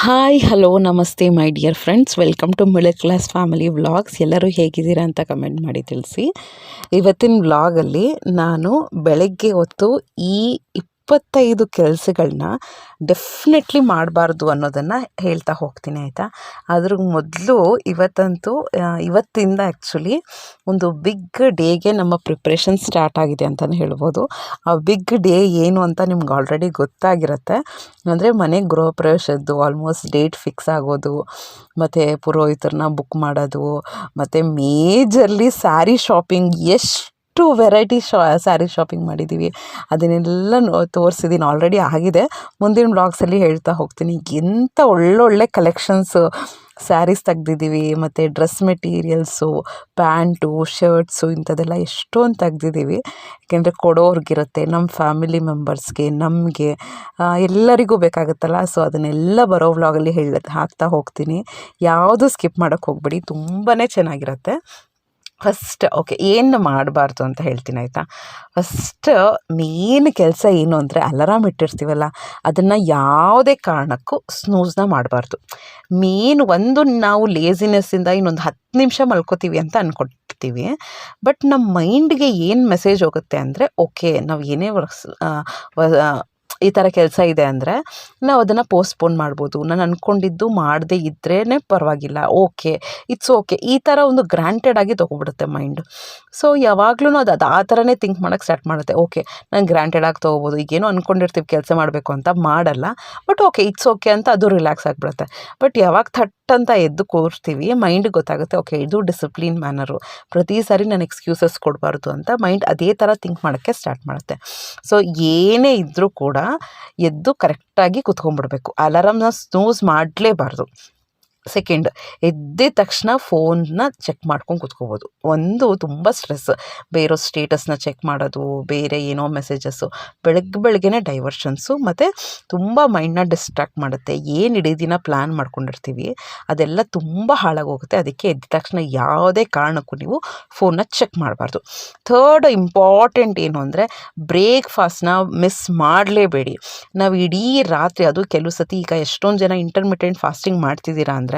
Hi hello ನಮಸ್ತೆ my dear friends welcome to middle class family vlogs ಎಲ್ಲರೂ ಹೇಗಿದ್ದೀರಾ ಅಂತ ಕಮೆಂಟ್ ಮಾಡಿ ತಿಳಿಸಿ. ಇವತ್ತಿನ ವ್ಲಾಗಲ್ಲಿ ನಾನು ಬೆಳಗ್ಗೆ ಹೊತ್ತು ಈ ಇಪ್ಪತ್ತೈದು ಕೆಲಸಗಳನ್ನ ಡೆಫಿನೆಟ್ಲಿ ಮಾಡಬಾರ್ದು ಅನ್ನೋದನ್ನು ಹೇಳ್ತಾ ಹೋಗ್ತೀನಿ, ಆಯಿತಾ? ಅದ್ರ ಮೊದಲು ಇವತ್ತಂತೂ ಇವತ್ತಿಂದ ಆ್ಯಕ್ಚುಲಿ ಒಂದು ಬಿಗ್ ಡೇಗೆ ನಮ್ಮ ಪ್ರಿಪ್ರೇಷನ್ ಸ್ಟಾರ್ಟ್ ಆಗಿದೆ ಅಂತಲೇ ಹೇಳ್ಬೋದು. ಆ ಬಿಗ್ ಡೇ ಏನು ಅಂತ ನಿಮ್ಗೆ ಆಲ್ರೆಡಿ ಗೊತ್ತಾಗಿರುತ್ತೆ. ಅಂದರೆ ಮನೆ ಗೃಹ ಪ್ರವೇಶದ್ದು ಆಲ್ಮೋಸ್ಟ್ ಡೇಟ್ ಫಿಕ್ಸ್ ಆಗೋದು, ಮತ್ತು ಪುರೋಹಿತರನ್ನ ಬುಕ್ ಮಾಡೋದು, ಮತ್ತು ಮೇಜರ್ಲಿ ಸ್ಯಾರಿ ಶಾಪಿಂಗ್ ಎಷ್ಟು ವೆರೈಟಿ ಶಾ ಸ್ಯಾರಿ ಶಾಪಿಂಗ್ ಮಾಡಿದ್ದೀವಿ ಅದನ್ನೆಲ್ಲ ತೋರಿಸಿದ್ದೀನಿ ಆಲ್ರೆಡಿ ಆಗಿದೆ. ಮುಂದಿನ ಬ್ಲಾಗ್ಸಲ್ಲಿ ಹೇಳ್ತಾ ಹೋಗ್ತೀನಿ. ಎಂಥ ಒಳ್ಳೊಳ್ಳೆ ಕಲೆಕ್ಷನ್ಸು ಸ್ಯಾರೀಸ್ ತೆಗ್ದಿದ್ದೀವಿ ಮತ್ತು ಡ್ರೆಸ್ ಮೆಟೀರಿಯಲ್ಸು ಪ್ಯಾಂಟು ಶರ್ಟ್ಸು ಇಂಥದ್ದೆಲ್ಲ ಎಷ್ಟೊಂದು ತೆಗ್ದಿದ್ದೀವಿ ಯಾಕೆಂದರೆ ಕೊಡೋರ್ಗಿರುತ್ತೆ. ನಮ್ಮ ಫ್ಯಾಮಿಲಿ ಮೆಂಬರ್ಸ್ಗೆ ನಮಗೆ ಎಲ್ಲರಿಗೂ ಬೇಕಾಗುತ್ತಲ್ಲ. ಸೊ ಅದನ್ನೆಲ್ಲ ಬರೋ ವ್ಲಾಗಲ್ಲಿ ಹೇಳ, ಹಾಕ್ತಾ ಹೋಗ್ತೀನಿ. ಯಾವುದು ಸ್ಕಿಪ್ ಮಾಡೋಕ್ಕೆ ಹೋಗ್ಬೇಡಿ. ತುಂಬಾ ಚೆನ್ನಾಗಿರುತ್ತೆ. ಫಸ್ಟ್ ಓಕೆ ಏನು ಮಾಡಬಾರ್ದು ಅಂತ ಹೇಳ್ತೀನಿ ಆಯಿತಾ? ಫಸ್ಟ್ ಮೇನ್ ಕೆಲಸ ಏನು ಅಂದರೆ ಅಲಾರಾಮ್ ಇಟ್ಟಿರ್ತೀವಲ್ಲ, ಅದನ್ನು ಯಾವುದೇ ಕಾರಣಕ್ಕೂ ಸ್ನೂಸ್ನ ಮಾಡಬಾರ್ದು. ಮೇನ್ ಒಂದು ನಾವು ಲೇಸಿನೆಸ್ಸಿಂದ ಇನ್ನೊಂದು ಹತ್ತು ನಿಮಿಷ ಮಲ್ಕೋತೀವಿ ಅಂತ ಅಂದ್ಕೊಳ್ತೀವಿ ಬಟ್ ನಮ್ಮ ಮೈಂಡ್ಗೆ ಏನು ಮೆಸೇಜ್ ಹೋಗುತ್ತೆ ಅಂದರೆ ಓಕೆ ನಾವು ಏನೇ ವರ್ಕ್ಸ್ ಈ ಥರ ಕೆಲಸ ಇದೆ ಅಂದರೆ ನಾವು ಅದನ್ನು ಪೋಸ್ಟ್ಪೋನ್ ಮಾಡ್ಬೋದು. ನಾನು ಅಂದ್ಕೊಂಡಿದ್ದು ಮಾಡದೇ ಇದ್ರೇ ಪರವಾಗಿಲ್ಲ. ಓಕೆ ಇಟ್ಸ್ ಓಕೆ ಈ ಥರ ಒಂದು ಗ್ರ್ಯಾಂಟೆಡ್ ಆಗಿ ತೊಗೊಬಿಡುತ್ತೆ ಮೈಂಡ್ ಸೊ ಯಾವಾಗಲೂ ಅದು ಅದು ಆ ಥರನೇ ಥಿಂಕ್ ಮಾಡೋಕ್ಕೆ ಸ್ಟಾರ್ಟ್ ಮಾಡುತ್ತೆ. ಓಕೆ ನಾನು ಗ್ರ್ಯಾಂಟೆಡ್ ಆಗಿ ತೊಗೋಬೋದು. ಈಗೇನೋ ಅಂದ್ಕೊಂಡಿರ್ತೀವಿ ಕೆಲಸ ಮಾಡಬೇಕು ಅಂತ ಮಾಡಲ್ಲ. ಬಟ್ ಓಕೆ ಇಟ್ಸ್ ಓಕೆ ಅಂತ ಅದು ರಿಲ್ಯಾಕ್ಸ್ ಆಗಿಬಿಡುತ್ತೆ. ಬಟ್ ಯಾವಾಗ ಥಟ್ ಅಂತ ಎದ್ದು ಕೂರ್ತೀವಿ ಮೈಂಡ್ ಗೊತ್ತಾಗುತ್ತೆ, ಓಕೆ, ಇದು ಡಿಸಿಪ್ಲಿನ್ ಮ್ಯಾನರು ಪ್ರತಿ ಸಾರಿ ನಾನು ಎಕ್ಸ್ಕ್ಯೂಸಸ್ ಕೊಡಬಾರ್ದು ಅಂತ ಮೈಂಡ್ ಅದೇ ಥರ ಥಿಂಕ್ ಮಾಡೋಕ್ಕೆ ಸ್ಟಾರ್ಟ್ ಮಾಡುತ್ತೆ. ಸೊ ಏನೇ ಇದ್ದರೂ ಕೂಡ ಎದ್ದು ಕರೆಕ್ಟಾಗಿ ಕುತ್ಕೊಂಡ್ಬಿಡ್ಬೇಕು. ಅಲಾರಾಮ್ನ ಸ್ನೂಸ್ ಮಾಡಲೇಬಾರ್ದು. ಸೆಕೆಂಡ್ ಎದ್ದಿದ ತಕ್ಷಣ ಫೋನ್ನ ಚೆಕ್ ಮಾಡ್ಕೊಂಡು ಕುತ್ಕೋಬೋದು. ಒಂದು ತುಂಬ ಸ್ಟ್ರೆಸ್ ಬೇರೋ ಸ್ಟೇಟಸ್ನ ಚೆಕ್ ಮಾಡೋದು, ಬೇರೆ ಏನೋ ಮೆಸೇಜಸ್ಸು ಬೆಳಗ್ಗೆ ಬೆಳಗ್ಗೆನೇ ಡೈವರ್ಷನ್ಸು ಮತ್ತು ತುಂಬ ಮೈಂಡನ್ನ ಡಿಸ್ಟ್ರಾಕ್ಟ್ ಮಾಡುತ್ತೆ. ಏನು ಇಡೀ ದಿನ ಪ್ಲ್ಯಾನ್ ಮಾಡ್ಕೊಂಡಿರ್ತೀವಿ, ಅದೆಲ್ಲ ತುಂಬ ಹಾಳಾಗೋಗುತ್ತೆ. ಅದಕ್ಕೆ ಎದ್ದ ತಕ್ಷಣ ಯಾವುದೇ ಕಾರಣಕ್ಕೂ ನೀವು ಫೋನ್ನ ಚೆಕ್ ಮಾಡಬಾರ್ದು. ಥರ್ಡ್ ಇಂಪಾರ್ಟೆಂಟ್ ಏನು ಅಂದರೆ ಬ್ರೇಕ್ಫಾಸ್ಟ್ನ ಮಿಸ್ ಮಾಡಲೇಬೇಡಿ. ನಾವು ಇಡೀ ರಾತ್ರಿ, ಅದು ಕೆಲವು ಸತಿ ಈಗ ಎಷ್ಟೊಂದು ಜನ ಇಂಟರ್ಮಿಟೆಂಟ್ ಫಾಸ್ಟಿಂಗ್ ಮಾಡ್ತಿದ್ದೀರಾ ಅಂದರೆ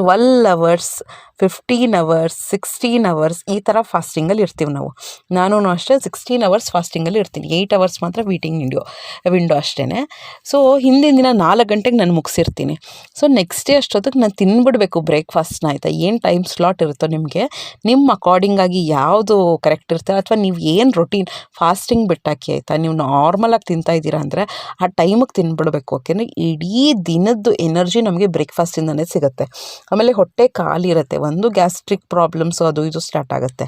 twelve hours fifteen hours sixteen hours ಈ ಥರ ಫಾಸ್ಟಿಂಗಲ್ಲಿ ಇರ್ತೀವಿ ನಾವು. ನಾನು ಅಷ್ಟೇ ಸಿಕ್ಸ್ಟೀನ್ ಅವರ್ಸ್ ಫಾಸ್ಟಿಂಗಲ್ಲಿ ಇರ್ತೀನಿ. ಏಯ್ಟ್ ಅವರ್ಸ್ ಮಾತ್ರ ವೀಟಿಂಗ್ ವಿಂಡೋ ವಿಂಡೋ ಅಷ್ಟೇ ಸೊ ಹಿಂದಿನ ದಿನ ನಾಲ್ಕು ಗಂಟೆಗೆ ನಾನು ಮುಗಿಸಿರ್ತೀನಿ. ಸೊ ನೆಕ್ಸ್ಟ್ ಡೇ ಅಷ್ಟೊತ್ತಿಗೆ ನಾನು ತಿನ್ಬಿಡ್ಬೇಕು ಬ್ರೇಕ್ಫಾಸ್ಟ್ನ ಆಯಿತಾ? ಏನು ಟೈಮ್ ಸ್ಲಾಟ್ ಇರುತ್ತೋ ನಿಮಗೆ? ನಿಮ್ಮ ಅಕಾರ್ಡಿಂಗಾಗಿ ಯಾವುದು ಕರೆಕ್ಟ್ ಇರುತ್ತೆ? ಅಥವಾ ನೀವು ಏನು ರೊಟೀನ್ ಫಾಸ್ಟಿಂಗ್ ಬಿಟ್ಟಾಕಿ ಆಯಿತಾ? ನೀವು ನಾರ್ಮಲಾಗಿ ತಿಂತಾ ಇದ್ದೀರಾ ಅಂದರೆ ಆ ಟೈಮಿಗೆ ತಿನ್ಬಿಡ್ಬೇಕು ಓಕೆನಾ ಇಡೀ ದಿನದ್ದು ಎನರ್ಜಿ ನಮಗೆ ಬ್ರೇಕ್ಫಾಸ್ಟಿಂದನೇ ಸಿಗುತ್ತೆ. ಆಮೇಲೆ ಹೊಟ್ಟೆ ಖಾಲಿ ಇರುತ್ತೆ ಒಂದು ಗ್ಯಾಸ್ಟ್ರಿಕ್ ಪ್ರಾಬ್ಲಮ್ಸು ಅದು ಇದು ಸ್ಟಾರ್ಟ್ ಆಗುತ್ತೆ.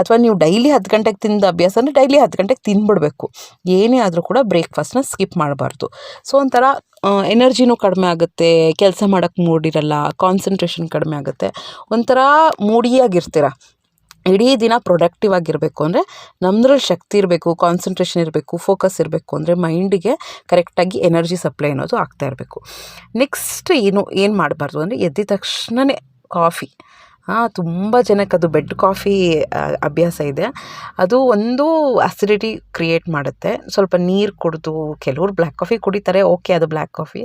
ಅಥವಾ ನೀವು ಡೈಲಿ ಹತ್ತು ಗಂಟೆಗೆ ತಿಂದ ಅಭ್ಯಾಸ ಅಂದರೆ ಡೈಲಿ ಹತ್ತು ಗಂಟೆಗೆ ತಿನ್ಬಿಡ್ಬೇಕು. ಏನೇ ಆದರೂ ಕೂಡ ಬ್ರೇಕ್ಫಾಸ್ಟ್ನ ಸ್ಕಿಪ್ ಮಾಡಬಾರ್ದು. ಸೊ ಒಂಥರ ಎನರ್ಜಿನೂ ಕಡಿಮೆ ಆಗುತ್ತೆ, ಕೆಲಸ ಮಾಡೋಕ್ಕೆ ಮೂಡಿರಲ್ಲ ಕಾನ್ಸಂಟ್ರೇಷನ್ ಕಡಿಮೆ ಆಗುತ್ತೆ. ಒಂಥರ ಮೂಡಿಯಾಗಿರ್ತೀರ. ಇಡೀ ದಿನ ಪ್ರೊಡಕ್ಟಿವ್ ಆಗಿರಬೇಕು ಅಂದರೆ ನಮ್ಮದ್ರಲ್ಲಿ ಶಕ್ತಿ ಇರಬೇಕು ಕಾನ್ಸಂಟ್ರೇಷನ್ ಇರಬೇಕು ಫೋಕಸ್ ಇರಬೇಕು ಅಂದರೆ ಮೈಂಡಿಗೆ ಕರೆಕ್ಟಾಗಿ ಎನರ್ಜಿ ಸಪ್ಲೈ ಅನ್ನೋದು ಆಗ್ತಾ ಇರಬೇಕು. ನೆಕ್ಸ್ಟ್ ಏನು ಏನು ಮಾಡಬಾರ್ದು ಅಂದರೆ ಎದ್ದ ತಕ್ಷಣವೇ ಕಾಫಿ ಹಾಂ, ತುಂಬ ಜನಕ್ಕೆ ಅದು ಬೆಡ್ ಕಾಫಿ ಅಭ್ಯಾಸ ಇದೆ. ಅದು ಒಂದು ಅಸಿಡಿಟಿ ಕ್ರಿಯೇಟ್ ಮಾಡುತ್ತೆ. ಸ್ವಲ್ಪ ನೀರು ಕುಡಿದು ಕೆಲವರು ಬ್ಲ್ಯಾಕ್ ಕಾಫಿ ಕುಡಿತಾರೆ ಓಕೆ ಅದು ಬ್ಲ್ಯಾಕ್ ಕಾಫಿ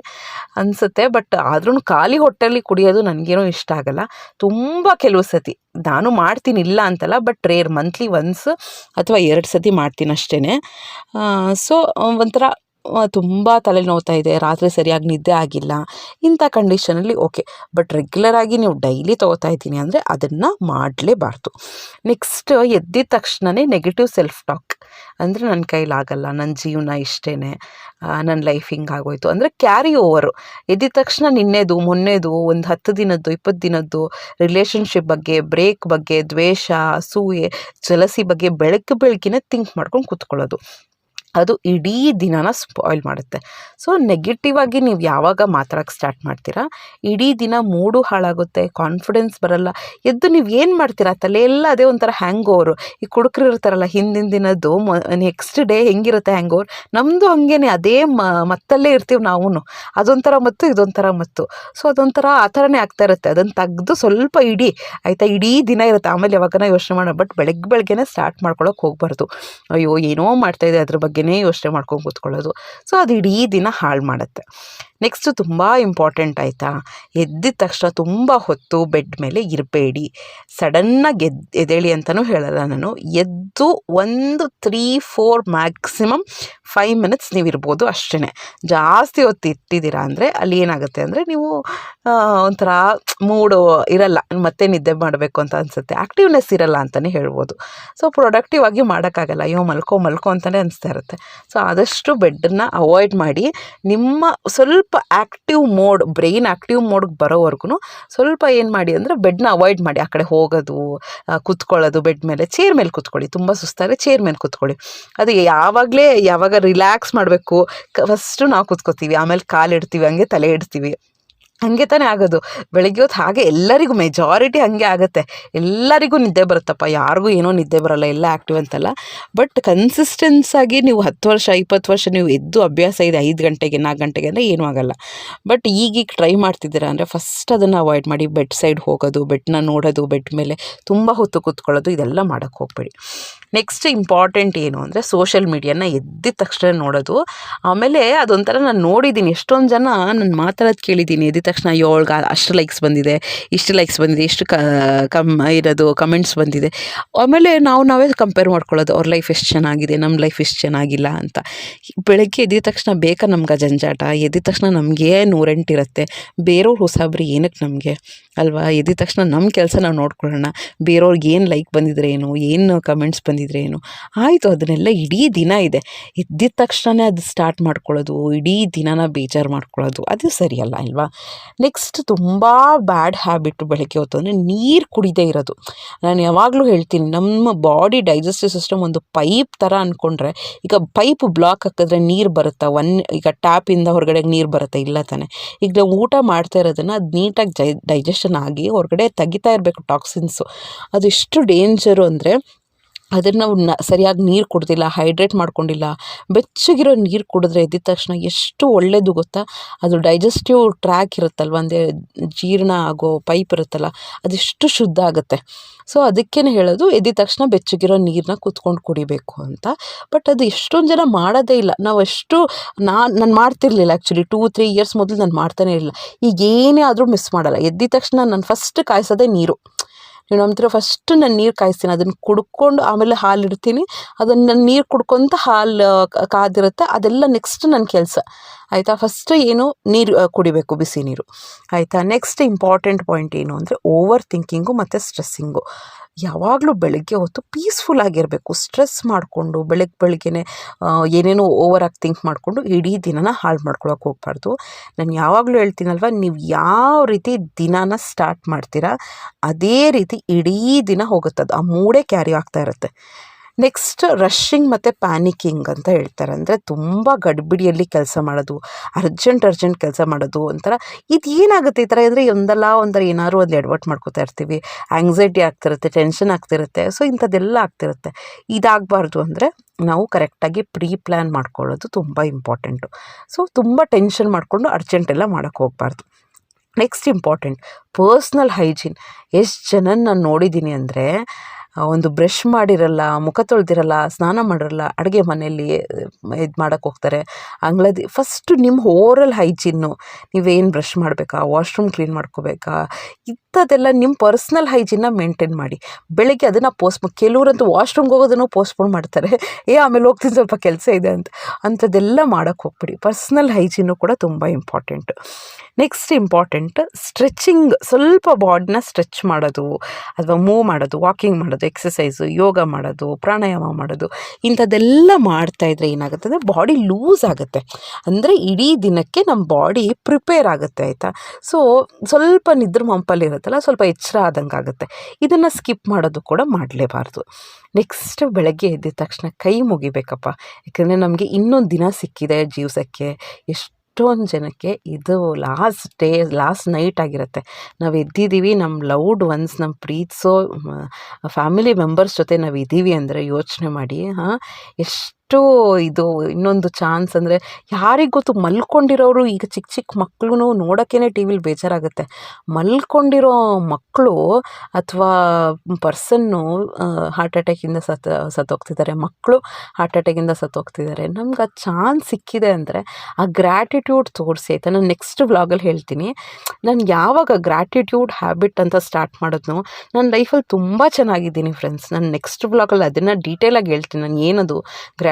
ಅನಿಸುತ್ತೆ. ಬಟ್ ಆದ್ರೂ ಖಾಲಿ ಹೊಟ್ಟೆಲಿ ಕುಡಿಯೋದು ನನಗೇನು ಇಷ್ಟ ಆಗಲ್ಲ. ತುಂಬ ಕೆಲವು ಸತಿ ನಾನು ಮಾಡ್ತೀನಿ ಇಲ್ಲ ಅಂತಲ್ಲ ಬಟ್ ರೇರ್ ಮಂತ್ಲಿ ಒನ್ಸ್ ಅಥವಾ ಎರಡು ಸತಿ ಮಾಡ್ತೀನಿ ಅಷ್ಟೇ ಸೊ ಒಂಥರ ತುಂಬ ತಲೆ ನೋವ್ತಾ ಇದೆ. ರಾತ್ರಿ ಸರಿಯಾಗಿ ನಿದ್ದೆ ಆಗಿಲ್ಲ. ಇಂಥ ಕಂಡೀಷನಲ್ಲಿ ಓಕೆ ಬಟ್ ರೆಗ್ಯುಲರಾಗಿ ನೀವು ಡೈಲಿ ತೊಗೋತಾ ಇದ್ದೀನಿ ಅಂದರೆ ಅದನ್ನು ಮಾಡಲೇಬಾರ್ದು. ನೆಕ್ಸ್ಟ್ ಎದ್ದಿದ ತಕ್ಷಣವೇ ನೆಗೆಟಿವ್ ಸೆಲ್ಫ್ ಟಾಕ್ ಅಂದರೆ ನನ್ನ ಕೈಲಾಗಲ್ಲ ನನ್ನ ಜೀವನ ಇಷ್ಟೇ ನನ್ನ ಲೈಫ್ ಹಿಂಗಾಗೋಯ್ತು ಅಂದರೆ ಕ್ಯಾರಿ ಓವರು ಎದ್ದಿದ ತಕ್ಷಣ ನಿನ್ನೆದು, ಮೊನ್ನೆದು, ಒಂದು ಹತ್ತು ದಿನದ್ದು, ಇಪ್ಪತ್ತು ದಿನದ್ದು ರಿಲೇಷನ್ಶಿಪ್ ಬಗ್ಗೆ ಬ್ರೇಕ್ ಬಗ್ಗೆ, ದ್ವೇಷ ಅಸೂಯೆ ಜಲಸಿ ಬಗ್ಗೆ ಬೆಳಕು ಬೆಳಕಿನ ಥಿಂಕ್ ಮಾಡ್ಕೊಂಡು ಕೂತ್ಕೊಳ್ಳೋದು. ಅದು ಇಡೀ ದಿನನ ಸ್ಪಾಯ್ಲ್ ಮಾಡುತ್ತೆ. ಸೊ ನೆಗೆಟಿವ್ ಆಗಿ ನೀವು ಯಾವಾಗ ಮಾತಾಡೋಕ್ಕೆ ಸ್ಟಾರ್ಟ್ ಮಾಡ್ತೀರಾ? ಇಡೀ ದಿನ ಮೂಡು ಹಾಳಾಗುತ್ತೆ ಕಾನ್ಫಿಡೆನ್ಸ್ ಬರಲ್ಲ. ಎದ್ದು ನೀವು ಏನು ಮಾಡ್ತೀರಾ? ತಲೆಯೆಲ್ಲ ಅದೇ ಒಂಥರ ಹ್ಯಾಂಗ್ ಓವರು ಈ ಕುಡುಕರು ಇರ್ತಾರಲ್ಲ, ಹಿಂದಿನ ದಿನದ್ದು ನೆಕ್ಸ್ಟ್ ಡೇ ಹೆಂಗಿರುತ್ತೆ ಹ್ಯಾಂಗ್ ಓವರ್ ನಮ್ಮದು ಹಂಗೇನೆ, ಅದೇ ಮತ್ತಲ್ಲೇ ಇರ್ತೀವಿ ನಾವು ಅದೊಂಥರ ಮತ್ತು, ಇದೊಂಥರ ಮತ್ತು. ಸೊ ಅದೊಂಥರ ಆ ಥರನೇ ಆಗ್ತಾ ಇರುತ್ತೆ. ಅದನ್ನು ತೆಗೆದು ಸ್ವಲ್ಪ ಇಡೀ. ಆಯಿತಾ? ಇಡೀ ದಿನ ಇರುತ್ತೆ. ಆಮೇಲೆ ಯಾವಾಗನ ಯೋಚನೆ ಮಾಡೋಣ. ಬಟ್ ಬೆಳಗ್ಗೆ ಬೆಳಗ್ಗೆನೇ ಸ್ಟಾರ್ಟ್ ಮಾಡ್ಕೊಳಕ್ಕೆ ಹೋಗಬಾರ್ದು. ಅಯ್ಯೋ, ಏನೋ ಮಾಡ್ತಾಯಿದೆ ಅದ್ರ ಬಗ್ಗೆನೇ ಯೋಚನೆ ಮಾಡ್ಕೊಂಡು ಕೂತ್ಕೊಳ್ಳೋದು. ಸೊ ಅದು ಇಡೀ ದಿನ ಹಾಳು ಮಾಡುತ್ತೆ. ನೆಕ್ಸ್ಟು ತುಂಬ ಇಂಪಾರ್ಟೆಂಟ್ ಆಯಿತಾ? ಎದ್ದಿದ ತಕ್ಷಣ ತುಂಬ ಹೊತ್ತು ಬೆಡ್ ಮೇಲೆ ಇರಬೇಡಿ. ಸಡನ್ನಾಗಿ ಎದ್, ಎದ್ದೇಳಿ ಅಂತಲೂ ಹೇಳಲ್ಲ ನಾನು. ಎದ್ದು ಒಂದು three four maximum five minutes ನೀವು ಇರ್ಬೋದು ಅಷ್ಟೇ ಜಾಸ್ತಿ ಹೊತ್ತು ಇಟ್ಟಿದ್ದೀರಾ ಅಂದರೆ ಅಲ್ಲಿ ಏನಾಗುತ್ತೆ ಅಂದರೆ ನೀವು ಒಂಥರ ಮೂಡು ಇರಲ್ಲ. ಮತ್ತೆ ನಿದ್ದೆ ಮಾಡಬೇಕು ಅಂತ ಅನಿಸುತ್ತೆ. ಆ್ಯಕ್ಟಿವ್ನೆಸ್ ಇರಲ್ಲ ಅಂತಲೇ ಹೇಳ್ಬೋದು. ಸೊ ಪ್ರೊಡಕ್ಟಿವ್ ಆಗಿ ಮಾಡೋಕ್ಕಾಗಲ್ಲ. ಅಯ್ಯೋ, ಮಲ್ಕೋ ಮಲ್ಕೋ ಅಂತಲೇ ಅನಿಸ್ತಾ ಇರುತ್ತೆ. ಸೊ ಆದಷ್ಟು ಬೆಡ್ಡನ್ನು ಅವಾಯ್ಡ್ ಮಾಡಿ. ನಿಮ್ಮ ಸ್ವಲ್ಪ ಆ್ಯಕ್ಟಿವ್ ಮೋಡ್ ಬ್ರೈನ್ ಆ್ಯಕ್ಟಿವ್ ಮೋಡ್ಗೆ ಬರೋವರೆಗೂ ಸ್ವಲ್ಪ ಏನು ಮಾಡಿ ಅಂದರೆ ಬೆಡ್ನ ಅವಾಯ್ಡ್ ಮಾಡಿ, ಆ ಕಡೆ ಹೋಗೋದು ಕೂತ್ಕೊಳ್ಳೋದು ಕುತ್ಕೊಳ್ಳೋದು ಬೆಡ್ ಮೇಲೆ ಚೇರ್ ಮೇಲೆ ಕೂತ್ಕೊಳ್ಳಿ, ತುಂಬ ಸುಸ್ತಾದರೆ ಚೇರ್ ಮೇಲೆ ಕೂತ್ಕೊಳ್ಳಿ. ಅದು ಯಾವಾಗಲೇ, ಯಾವಾಗ ರಿಲ್ಯಾಕ್ಸ್ ಮಾಡಬೇಕು ಫಸ್ಟು ನಾವು ಕುತ್ಕೋತೀವಿ, ಆಮೇಲೆ ಕಾಲು ಇಡ್ತೀವಿ, ಹಂಗೆ ತಲೆ ಇಡ್ತೀವಿ. ಹಂಗೆ ತಾನೇ ಆಗೋದು. ಬೆಳಗ್ಗೆ ಹೊತ್ತು ಹಾಗೆ ಎಲ್ಲರಿಗೂ ಮೆಜಾರಿಟಿ ಹಾಗೆ ಆಗುತ್ತೆ. ಎಲ್ಲರಿಗೂ ನಿದ್ದೆ ಬರುತ್ತಪ್ಪ. ಯಾರಿಗೂ ಏನೋ ನಿದ್ದೆ ಬರಲ್ಲ, ಎಲ್ಲ ಆ್ಯಕ್ಟಿವ್ ಅಂತಲ್ಲ ಬಟ್ ಕನ್ಸಿಸ್ಟೆನ್ಸ್ ಆಗಿ ನೀವು ಹತ್ತು ವರ್ಷ, ಇಪ್ಪತ್ತು ವರ್ಷ ನೀವು ಎದ್ದು ಅಭ್ಯಾಸ ಇದೆ, ಐದು ಗಂಟೆಗೆ, ನಾಲ್ಕು ಗಂಟೆಗೆ ಅಂದರೆ ಏನೂ ಆಗಲ್ಲ. ಬಟ್ ಈಗೀಗ ಟ್ರೈ ಮಾಡ್ತಿದ್ದೀರಾ ಅಂದರೆ ಫಸ್ಟ್ ಅದನ್ನು ಅವಾಯ್ಡ್ ಮಾಡಿ ಬೆಡ್ ಸೈಡ್ ಹೋಗೋದು, ಬೆಡ್ನ ನೋಡೋದು, ಬೆಡ್ ಮೇಲೆ ತುಂಬ ಹೊತ್ತು ಕೂತ್ಕೊಳ್ಳೋದು, ಇದೆಲ್ಲ ಮಾಡೋಕ್ಕೆ ಹೋಗಬೇಡಿ. ನೆಕ್ಸ್ಟ್ ಇಂಪಾರ್ಟೆಂಟ್ ಏನು ಅಂದರೆ ಸೋಷಿಯಲ್ ಮೀಡಿಯಾನ ಎದ್ದಿದ ತಕ್ಷಣ ನೋಡೋದು. ಆಮೇಲೆ ಅದೊಂಥರ ನಾನು ನೋಡಿದ್ದೀನಿ ಎಷ್ಟೊಂದು ಜನ ನಾನು ಮಾತಾಡೋದು ಕೇಳಿದ್ದೀನಿ ಎದ್ದಿದ ತಕ್ಷಣ ಏಳ್ಗೆ ಅಷ್ಟು ಲೈಕ್ಸ್ ಬಂದಿದೆ, ಇಷ್ಟು ಲೈಕ್ಸ್ ಬಂದಿದೆ, ಇಷ್ಟು ಕಮ್, ಇರೋದು ಕಮೆಂಟ್ಸ್ ಬಂದಿದೆ. ಆಮೇಲೆ ನಾವು ನಾವೇ ಕಂಪೇರ್ ಮಾಡ್ಕೊಳ್ಳೋದು. ಅವ್ರ ಲೈಫ್ ಎಷ್ಟು ಚೆನ್ನಾಗಿದೆ ನಮ್ಮ ಲೈಫ್ ಎಷ್ಟು ಚೆನ್ನಾಗಿಲ್ಲ ಅಂತ. ಬೆಳಗ್ಗೆ ಎದ್ದಿದ ತಕ್ಷಣ ಬೇಕಾ ನಮ್ಗೆ ಜಂಜಾಟ, ಎದ್ದಿದ ತಕ್ಷಣ ನಮಗೆ ನೂರೆಂಟಿರುತ್ತೆ ಬೇರೆಯವ್ರು ಹೊಸಬ್ರಿ ಏನಕ್ಕೆ ನಮಗೆ? ಅಲ್ವಾ? ಎದ್ದಿದ ತಕ್ಷಣ ನಮ್ಮ ಕೆಲಸ ನಾವು ನೋಡ್ಕೊಳ್ಳೋಣ. ಬೇರೆಯವ್ರಿಗೆ ಏನು ಲೈಕ್ ಬಂದಿದ್ರೆ ಏನು ಏನು ಕಮೆಂಟ್ಸ್ ಬಂದಿದ್ರೆ ಏನು? ಆಯಿತು, ಅದನ್ನೆಲ್ಲ ಇಡೀ ದಿನ ಇದೆ. ಎದ್ದಿದ ತಕ್ಷಣ ಅದು ಸ್ಟಾರ್ಟ್ ಮಾಡ್ಕೊಳ್ಳೋದು, ಇಡೀ ದಿನನ ಬೇಜಾರು ಮಾಡ್ಕೊಳ್ಳೋದು, ಅದು ಸರಿಯಲ್ಲ ಅಲ್ವಾ? ನೆಕ್ಸ್ಟ್ ತುಂಬ ಬ್ಯಾಡ್ ಹ್ಯಾಬಿಟ್ ಬೆಳಗ್ಗೆ ಹೊತ್ತು ಅಂದರೆ ನೀರು ಕುಡಿದೇ ಇರೋದು. ನಾನು ಯಾವಾಗಲೂ ಹೇಳ್ತೀನಿ, ನಮ್ಮ ಬಾಡಿ ಡೈಜೆಸ್ಟಿವ್ ಸಿಸ್ಟಮ್ ಒಂದು ಪೈಪ್ ಥರ ಅಂದ್ಕೊಂಡ್ರೆ ಈಗ ಪೈಪ್ ಬ್ಲಾಕ್ ಹಾಕಿದ್ರೆ ನೀರು ಬರುತ್ತೆ? ಒನ್ ಈಗ ಟ್ಯಾಪಿಂದ ಹೊರಗಡೆ ನೀರು ಬರುತ್ತೆ? ಇಲ್ಲ ತಾನೆ. ಈಗ ಊಟ ಮಾಡ್ತಾ ಇರೋದನ್ನು ಅದು ನೀಟಾಗಿ ಜೈ ಡೈಜೆಷನ್ ಆಗಿ ಹೊರಗಡೆ ತೆಗಿತಾ ಇರಬೇಕು ಟಾಕ್ಸಿನ್ಸು ಅದು ಎಷ್ಟು ಡೇಂಜರು ಅಂದರೆ ಅದನ್ನು ನಾವು ನ, ಸರಿಯಾಗಿ ನೀರು ಕುಡ್ದಿಲ್ಲ, ಹೈಡ್ರೇಟ್ ಮಾಡ್ಕೊಂಡಿಲ್ಲ. ಬೆಚ್ಚಗಿರೋ ನೀರು ಕುಡಿದ್ರೆ ಎದ್ದಿದ ತಕ್ಷಣ ಎಷ್ಟು ಒಳ್ಳೆಯದು ಗೊತ್ತಾ? ಅದು ಡೈಜೆಸ್ಟಿವ್ ಟ್ರ್ಯಾಕ್ ಇರುತ್ತಲ್ವ? ಅಂದರೆ ಜೀರ್ಣ ಆಗೋ ಪೈಪ್ ಇರುತ್ತಲ್ಲ, ಅದೆಷ್ಟು ಶುದ್ಧ ಆಗುತ್ತೆ. ಸೊ ಅದಕ್ಕೇ ಹೇಳೋದು, ಎದ್ದಿದ ತಕ್ಷಣ ಬೆಚ್ಚಗಿರೋ ನೀರನ್ನ ಕುತ್ಕೊಂಡು ಕುಡಿಬೇಕು ಅಂತ. ಬಟ್ ಅದು ಎಷ್ಟೊಂದು ಜನ ಮಾಡೋದೇ ಇಲ್ಲ. ನಾವು ಎಷ್ಟು ನಾನು ನಾನು ಮಾಡ್ತಿರ್ಲಿಲ್ಲ ಆ್ಯಕ್ಚುಲಿ ಟೂ ತ್ರೀ ಇಯರ್ಸ್ ಮೊದಲು ನಾನು ಮಾಡ್ತಾನೆ ಇರಲಿಲ್ಲ. ಈಗ ಏನೇ ಆದರೂ ಮಿಸ್ ಮಾಡಲ್ಲ. ಎದ್ದಿದ ತಕ್ಷಣ ನಾನು ಫಸ್ಟ್ ಕಾಯಿಸೋದೇ ನೀರು. ನೀವು ನಂಬ್ತಿರೋ ಫಸ್ಟ್ ನಾನು ನೀರು ಕಾಯಿಸ್ತೀನಿ. ಅದನ್ನು ಕುಡ್ಕೊಂಡು ಆಮೇಲೆ ಹಾಲು ಇಡ್ತೀನಿ. ಅದನ್ನು ನಾನು ನೀರು ಕುಡ್ಕೊತ ಹಾಲು ಕಾದಿರುತ್ತೆ. ಅದೆಲ್ಲ ನೆಕ್ಸ್ಟ್ ನನ್ನ ಕೆಲಸ. ಆಯಿತಾ? ಫಸ್ಟ್ ಏನು? ನೀರು ಕುಡಿಬೇಕು, ಬಿಸಿ ನೀರು. ಆಯಿತಾ? ನೆಕ್ಸ್ಟ್ ಇಂಪಾರ್ಟೆಂಟ್ ಪಾಯಿಂಟ್ ಏನು ಅಂದರೆ ಓವರ್ ಥಿಂಕಿಂಗು ಮತ್ತು ಸ್ಟ್ರೆಸ್ಸಿಂಗು ಯಾವಾಗಲೂ ಬೆಳಗ್ಗೆ ಹೊತ್ತು ಪೀಸ್ಫುಲ್ ಆಗಿರಬೇಕು. ಸ್ಟ್ರೆಸ್ ಮಾಡಿಕೊಂಡು ಬೆಳಗ್ಗೆ ಬೆಳಗ್ಗೆನೆ ಏನೇನೋ ಓವರ್ ಆಗಿ ಥಿಂಕ್ ಮಾಡಿಕೊಂಡು ಇಡೀ ದಿನನ ಹಾಳು ಮಾಡ್ಕೊಳಕ್ಕೆ ಹೋಗ್ಬಾರ್ದು. ನಾನು ಯಾವಾಗಲೂ ಹೇಳ್ತೀನಲ್ವ, ನೀವು ಯಾವ ರೀತಿ ದಿನಾನ ಸ್ಟಾರ್ಟ್ ಮಾಡ್ತೀರಾ, ಅದೇ ರೀತಿ ಇಡೀ ದಿನ ಹೋಗುತ್ತದು. ಆ ಮೂಡೇ ಕ್ಯಾರಿ ಆಗ್ತಾ ಇರುತ್ತೆ. ನೆಕ್ಸ್ಟ್ ರಶ್ಶಿಂಗ್ ಮತ್ತು ಪ್ಯಾನಿಕಿಂಗ್ ಅಂತ ಹೇಳ್ತಾರೆ. ಅಂದರೆ ತುಂಬ ಗಡ್ಬಿಡಿಯಲ್ಲಿ ಕೆಲಸ ಮಾಡೋದು ಅರ್ಜೆಂಟ್ ಅರ್ಜೆಂಟ್ ಕೆಲಸ ಮಾಡೋದು ಒಂಥರ ಇದು ಏನಾಗುತ್ತೆ ಈ ಥರ ಅಂದರೆ ಒಂದಲ್ಲ ಒಂಥರ ಏನಾದ್ರು ಒಂದು ಎಡ್ವರ್ಟ್ ಮಾಡ್ಕೋತಾ ಇರ್ತೀವಿ. ಆ್ಯಂಗ್ಸೈಟಿ ಆಗ್ತಿರುತ್ತೆ ಟೆನ್ಷನ್ ಆಗ್ತಿರುತ್ತೆ ಸೊ ಇಂಥದ್ದೆಲ್ಲ ಆಗ್ತಿರುತ್ತೆ. ಇದಾಗಬಾರ್ದು ಅಂದರೆ ನಾವು ಕರೆಕ್ಟಾಗಿ ಪ್ರೀ ಪ್ಲ್ಯಾನ್ ಮಾಡ್ಕೊಳ್ಳೋದು ತುಂಬ ಇಂಪಾರ್ಟೆಂಟು ಸೊ ತುಂಬ ಟೆನ್ಷನ್ ಮಾಡಿಕೊಂಡು ಅರ್ಜೆಂಟ್ ಎಲ್ಲ ಮಾಡೋಕ್ಕೆ ಹೋಗಬಾರ್ದು. ನೆಕ್ಸ್ಟ್ ಇಂಪಾರ್ಟೆಂಟ್ ಪರ್ಸ್ನಲ್ ಹೈಜೀನ್ ಎಷ್ಟು ಜನ ನಾನು ನೋಡಿದ್ದೀನಿ ಅಂದರೆ ಒಂದು ಬ್ರಷ್ ಮಾಡಿರಲ್ಲ, ಮುಖ ತೊಳೆದಿರಲ್ಲ, ಸ್ನಾನ ಮಾಡಿರಲ್ಲ, ಅಡುಗೆ ಮನೆಯಲ್ಲಿ ಇದು ಮಾಡೋಕ್ಕೆ ಹೋಗ್ತಾರೆ. ಅಂಗಳದ ಫಸ್ಟು ನಿಮ್ಮ ಓರಲ್ ಹೈಜಿನ್ನು ನೀವೇನು ಬ್ರಷ್ ಮಾಡಬೇಕಾ? ವಾಶ್ರೂಮ್ ಕ್ಲೀನ್ ಮಾಡ್ಕೋಬೇಕಾ? ಇಂಥದ್ದೆಲ್ಲ ನಿಮ್ಮ ಪರ್ಸ್ನಲ್ ಹೈಜಿನ್ನ ಮೇಂಟೈನ್ ಮಾಡಿ. ಬೆಳಗ್ಗೆ ಅದನ್ನು ಪೋಸ್ಟ್ ಕೆಲವರಂತೂ ವಾಶ್ರೂಮ್ಗೆ ಹೋಗೋದನ್ನು ಪೋಸ್ಟ್ಪೋನ್ ಮಾಡ್ತಾರೆ. ಏ, ಆಮೇಲೆ ಹೋಗ್ತೀನಿ ಸ್ವಲ್ಪ ಕೆಲಸ ಇದೆ ಅಂತ. ಅಂಥದ್ದೆಲ್ಲ ಮಾಡೋಕ್ಕೆ ಹೋಗ್ಬಿಡಿ. ಪರ್ಸ್ನಲ್ ಹೈಜಿನ್ನು ಕೂಡ ತುಂಬ ಇಂಪಾರ್ಟೆಂಟ್ ನೆಕ್ಸ್ಟ್ ಇಂಪಾರ್ಟೆಂಟ್ ಸ್ಟ್ರೆಚಿಂಗ್ ಸ್ವಲ್ಪ ಬಾಡಿನ ಸ್ಟ್ರೆಚ್ ಮಾಡೋದು, ಅಥವಾ ಮೂವ್ ಮಾಡೋದು ವಾಕಿಂಗ್ ಮಾಡೋದು ಎಕ್ಸಸೈಸು ಯೋಗ ಮಾಡೋದು, ಪ್ರಾಣಾಯಾಮ ಮಾಡೋದು, ಇಂಥದ್ದೆಲ್ಲ ಮಾಡ್ತಾಯಿದ್ರೆ ಏನಾಗುತ್ತೆ ಅಂದರೆ ಬಾಡಿ ಲೂಸ್ ಆಗುತ್ತೆ. ಅಂದರೆ ಇಡೀ ದಿನಕ್ಕೆ ನಮ್ಮ ಬಾಡಿ ಪ್ರಿಪೇರ್ ಆಗುತ್ತೆ, ಆಯಿತಾ? ಸೊ ಸ್ವಲ್ಪ ನಿದ್ರೆ ಮಂಪಲ್ಲಿರುತ್ತಲ್ಲ ಸ್ವಲ್ಪ ಎಚ್ಚರ ಆದಂಗೆ ಆಗುತ್ತೆ. ಇದನ್ನು ಸ್ಕಿಪ್ ಮಾಡೋದು ಕೂಡ ಮಾಡಲೇಬಾರ್ದು. ನೆಕ್ಸ್ಟ್ ಬೆಳಗ್ಗೆ ಎದ್ದಿದ ತಕ್ಷಣ ಕೈ ಮುಗಿಬೇಕಪ್ಪ. ಯಾಕಂದರೆ ನಮಗೆ ಇನ್ನೊಂದು ದಿನ ಸಿಕ್ಕಿದೆ ಜೀವ್ಸಕ್ಕೆ. ಎಷ್ಟೊಂದು ಜನಕ್ಕೆ ಇದು ಲಾಸ್ಟ್ ಡೇ ಲಾಸ್ಟ್ ನೈಟ್ ಆಗಿರುತ್ತೆ. ನಾವು ಎದ್ದಿದ್ದೀವಿ ನಮ್ಮ ಲೌಡ್ ಒನ್ಸ್ ನಮ್ಮ ಪ್ರೀತಿಸೋ ಫ್ಯಾಮಿಲಿ ಮೆಂಬರ್ಸ್ ಜೊತೆ ನಾವು ಇದ್ದೀವಿ ಅಂದರೆ ಯೋಚನೆ ಮಾಡಿ, ಹಾಂ, ಎಷ್ಟು ಎಷ್ಟು ಇದು, ಇನ್ನೊಂದು ಚಾನ್ಸ್ ಅಂದರೆ ಯಾರಿಗೆ ಗೊತ್ತು ಮಲ್ಕೊಂಡಿರೋರು ಈಗ ಚಿಕ್ಕ ಚಿಕ್ಕ ಮಕ್ಕಳು ನೋಡೋಕ್ಕೇ ಟಿ ವಿಲಿ ಬೇಜಾರಾಗುತ್ತೆ. ಮಲ್ಕೊಂಡಿರೋ ಮಕ್ಕಳು ಅಥವಾ ಪರ್ಸನ್ನು ಹಾರ್ಟ್ ಅಟ್ಯಾಕಿಂದ ಸತ್, ಸತ್ತೋಗ್ತಿದ್ದಾರೆ ಮಕ್ಕಳು ಹಾರ್ಟ್ ಅಟ್ಯಾಕಿಂದ ಸತ್ತೋಗ್ತಿದ್ದಾರೆ, ನಮ್ಗೆ ಆ ಚಾನ್ಸ್ ಸಿಕ್ಕಿದೆ ಅಂದರೆ ಆ ಗ್ರ್ಯಾಟಿಟ್ಯೂಡ್ ತೋರಿಸಿ. ಆಯಿತಾ, ನಾನು ನೆಕ್ಸ್ಟ್ ವ್ಲಾಗಲ್ಲಿ ಹೇಳ್ತೀನಿ. ನಾನು ಯಾವಾಗ ಗ್ರ್ಯಾಟಿಟ್ಯೂಡ್ ಹ್ಯಾಬಿಟ್ ಅಂತ ಸ್ಟಾರ್ಟ್ ಮಾಡಿದ್ನು ನನ್ನ ಲೈಫಲ್ಲಿ ತುಂಬ ಚೆನ್ನಾಗಿದ್ದೀನಿ ಫ್ರೆಂಡ್ಸ್ ನಾನು ನೆಕ್ಸ್ಟ್ ಬ್ಲಾಗಲ್ಲಿ ಅದನ್ನು ಡೀಟೇಲಾಗಿ ಹೇಳ್ತೀನಿ. ನಾನು ಏನದು?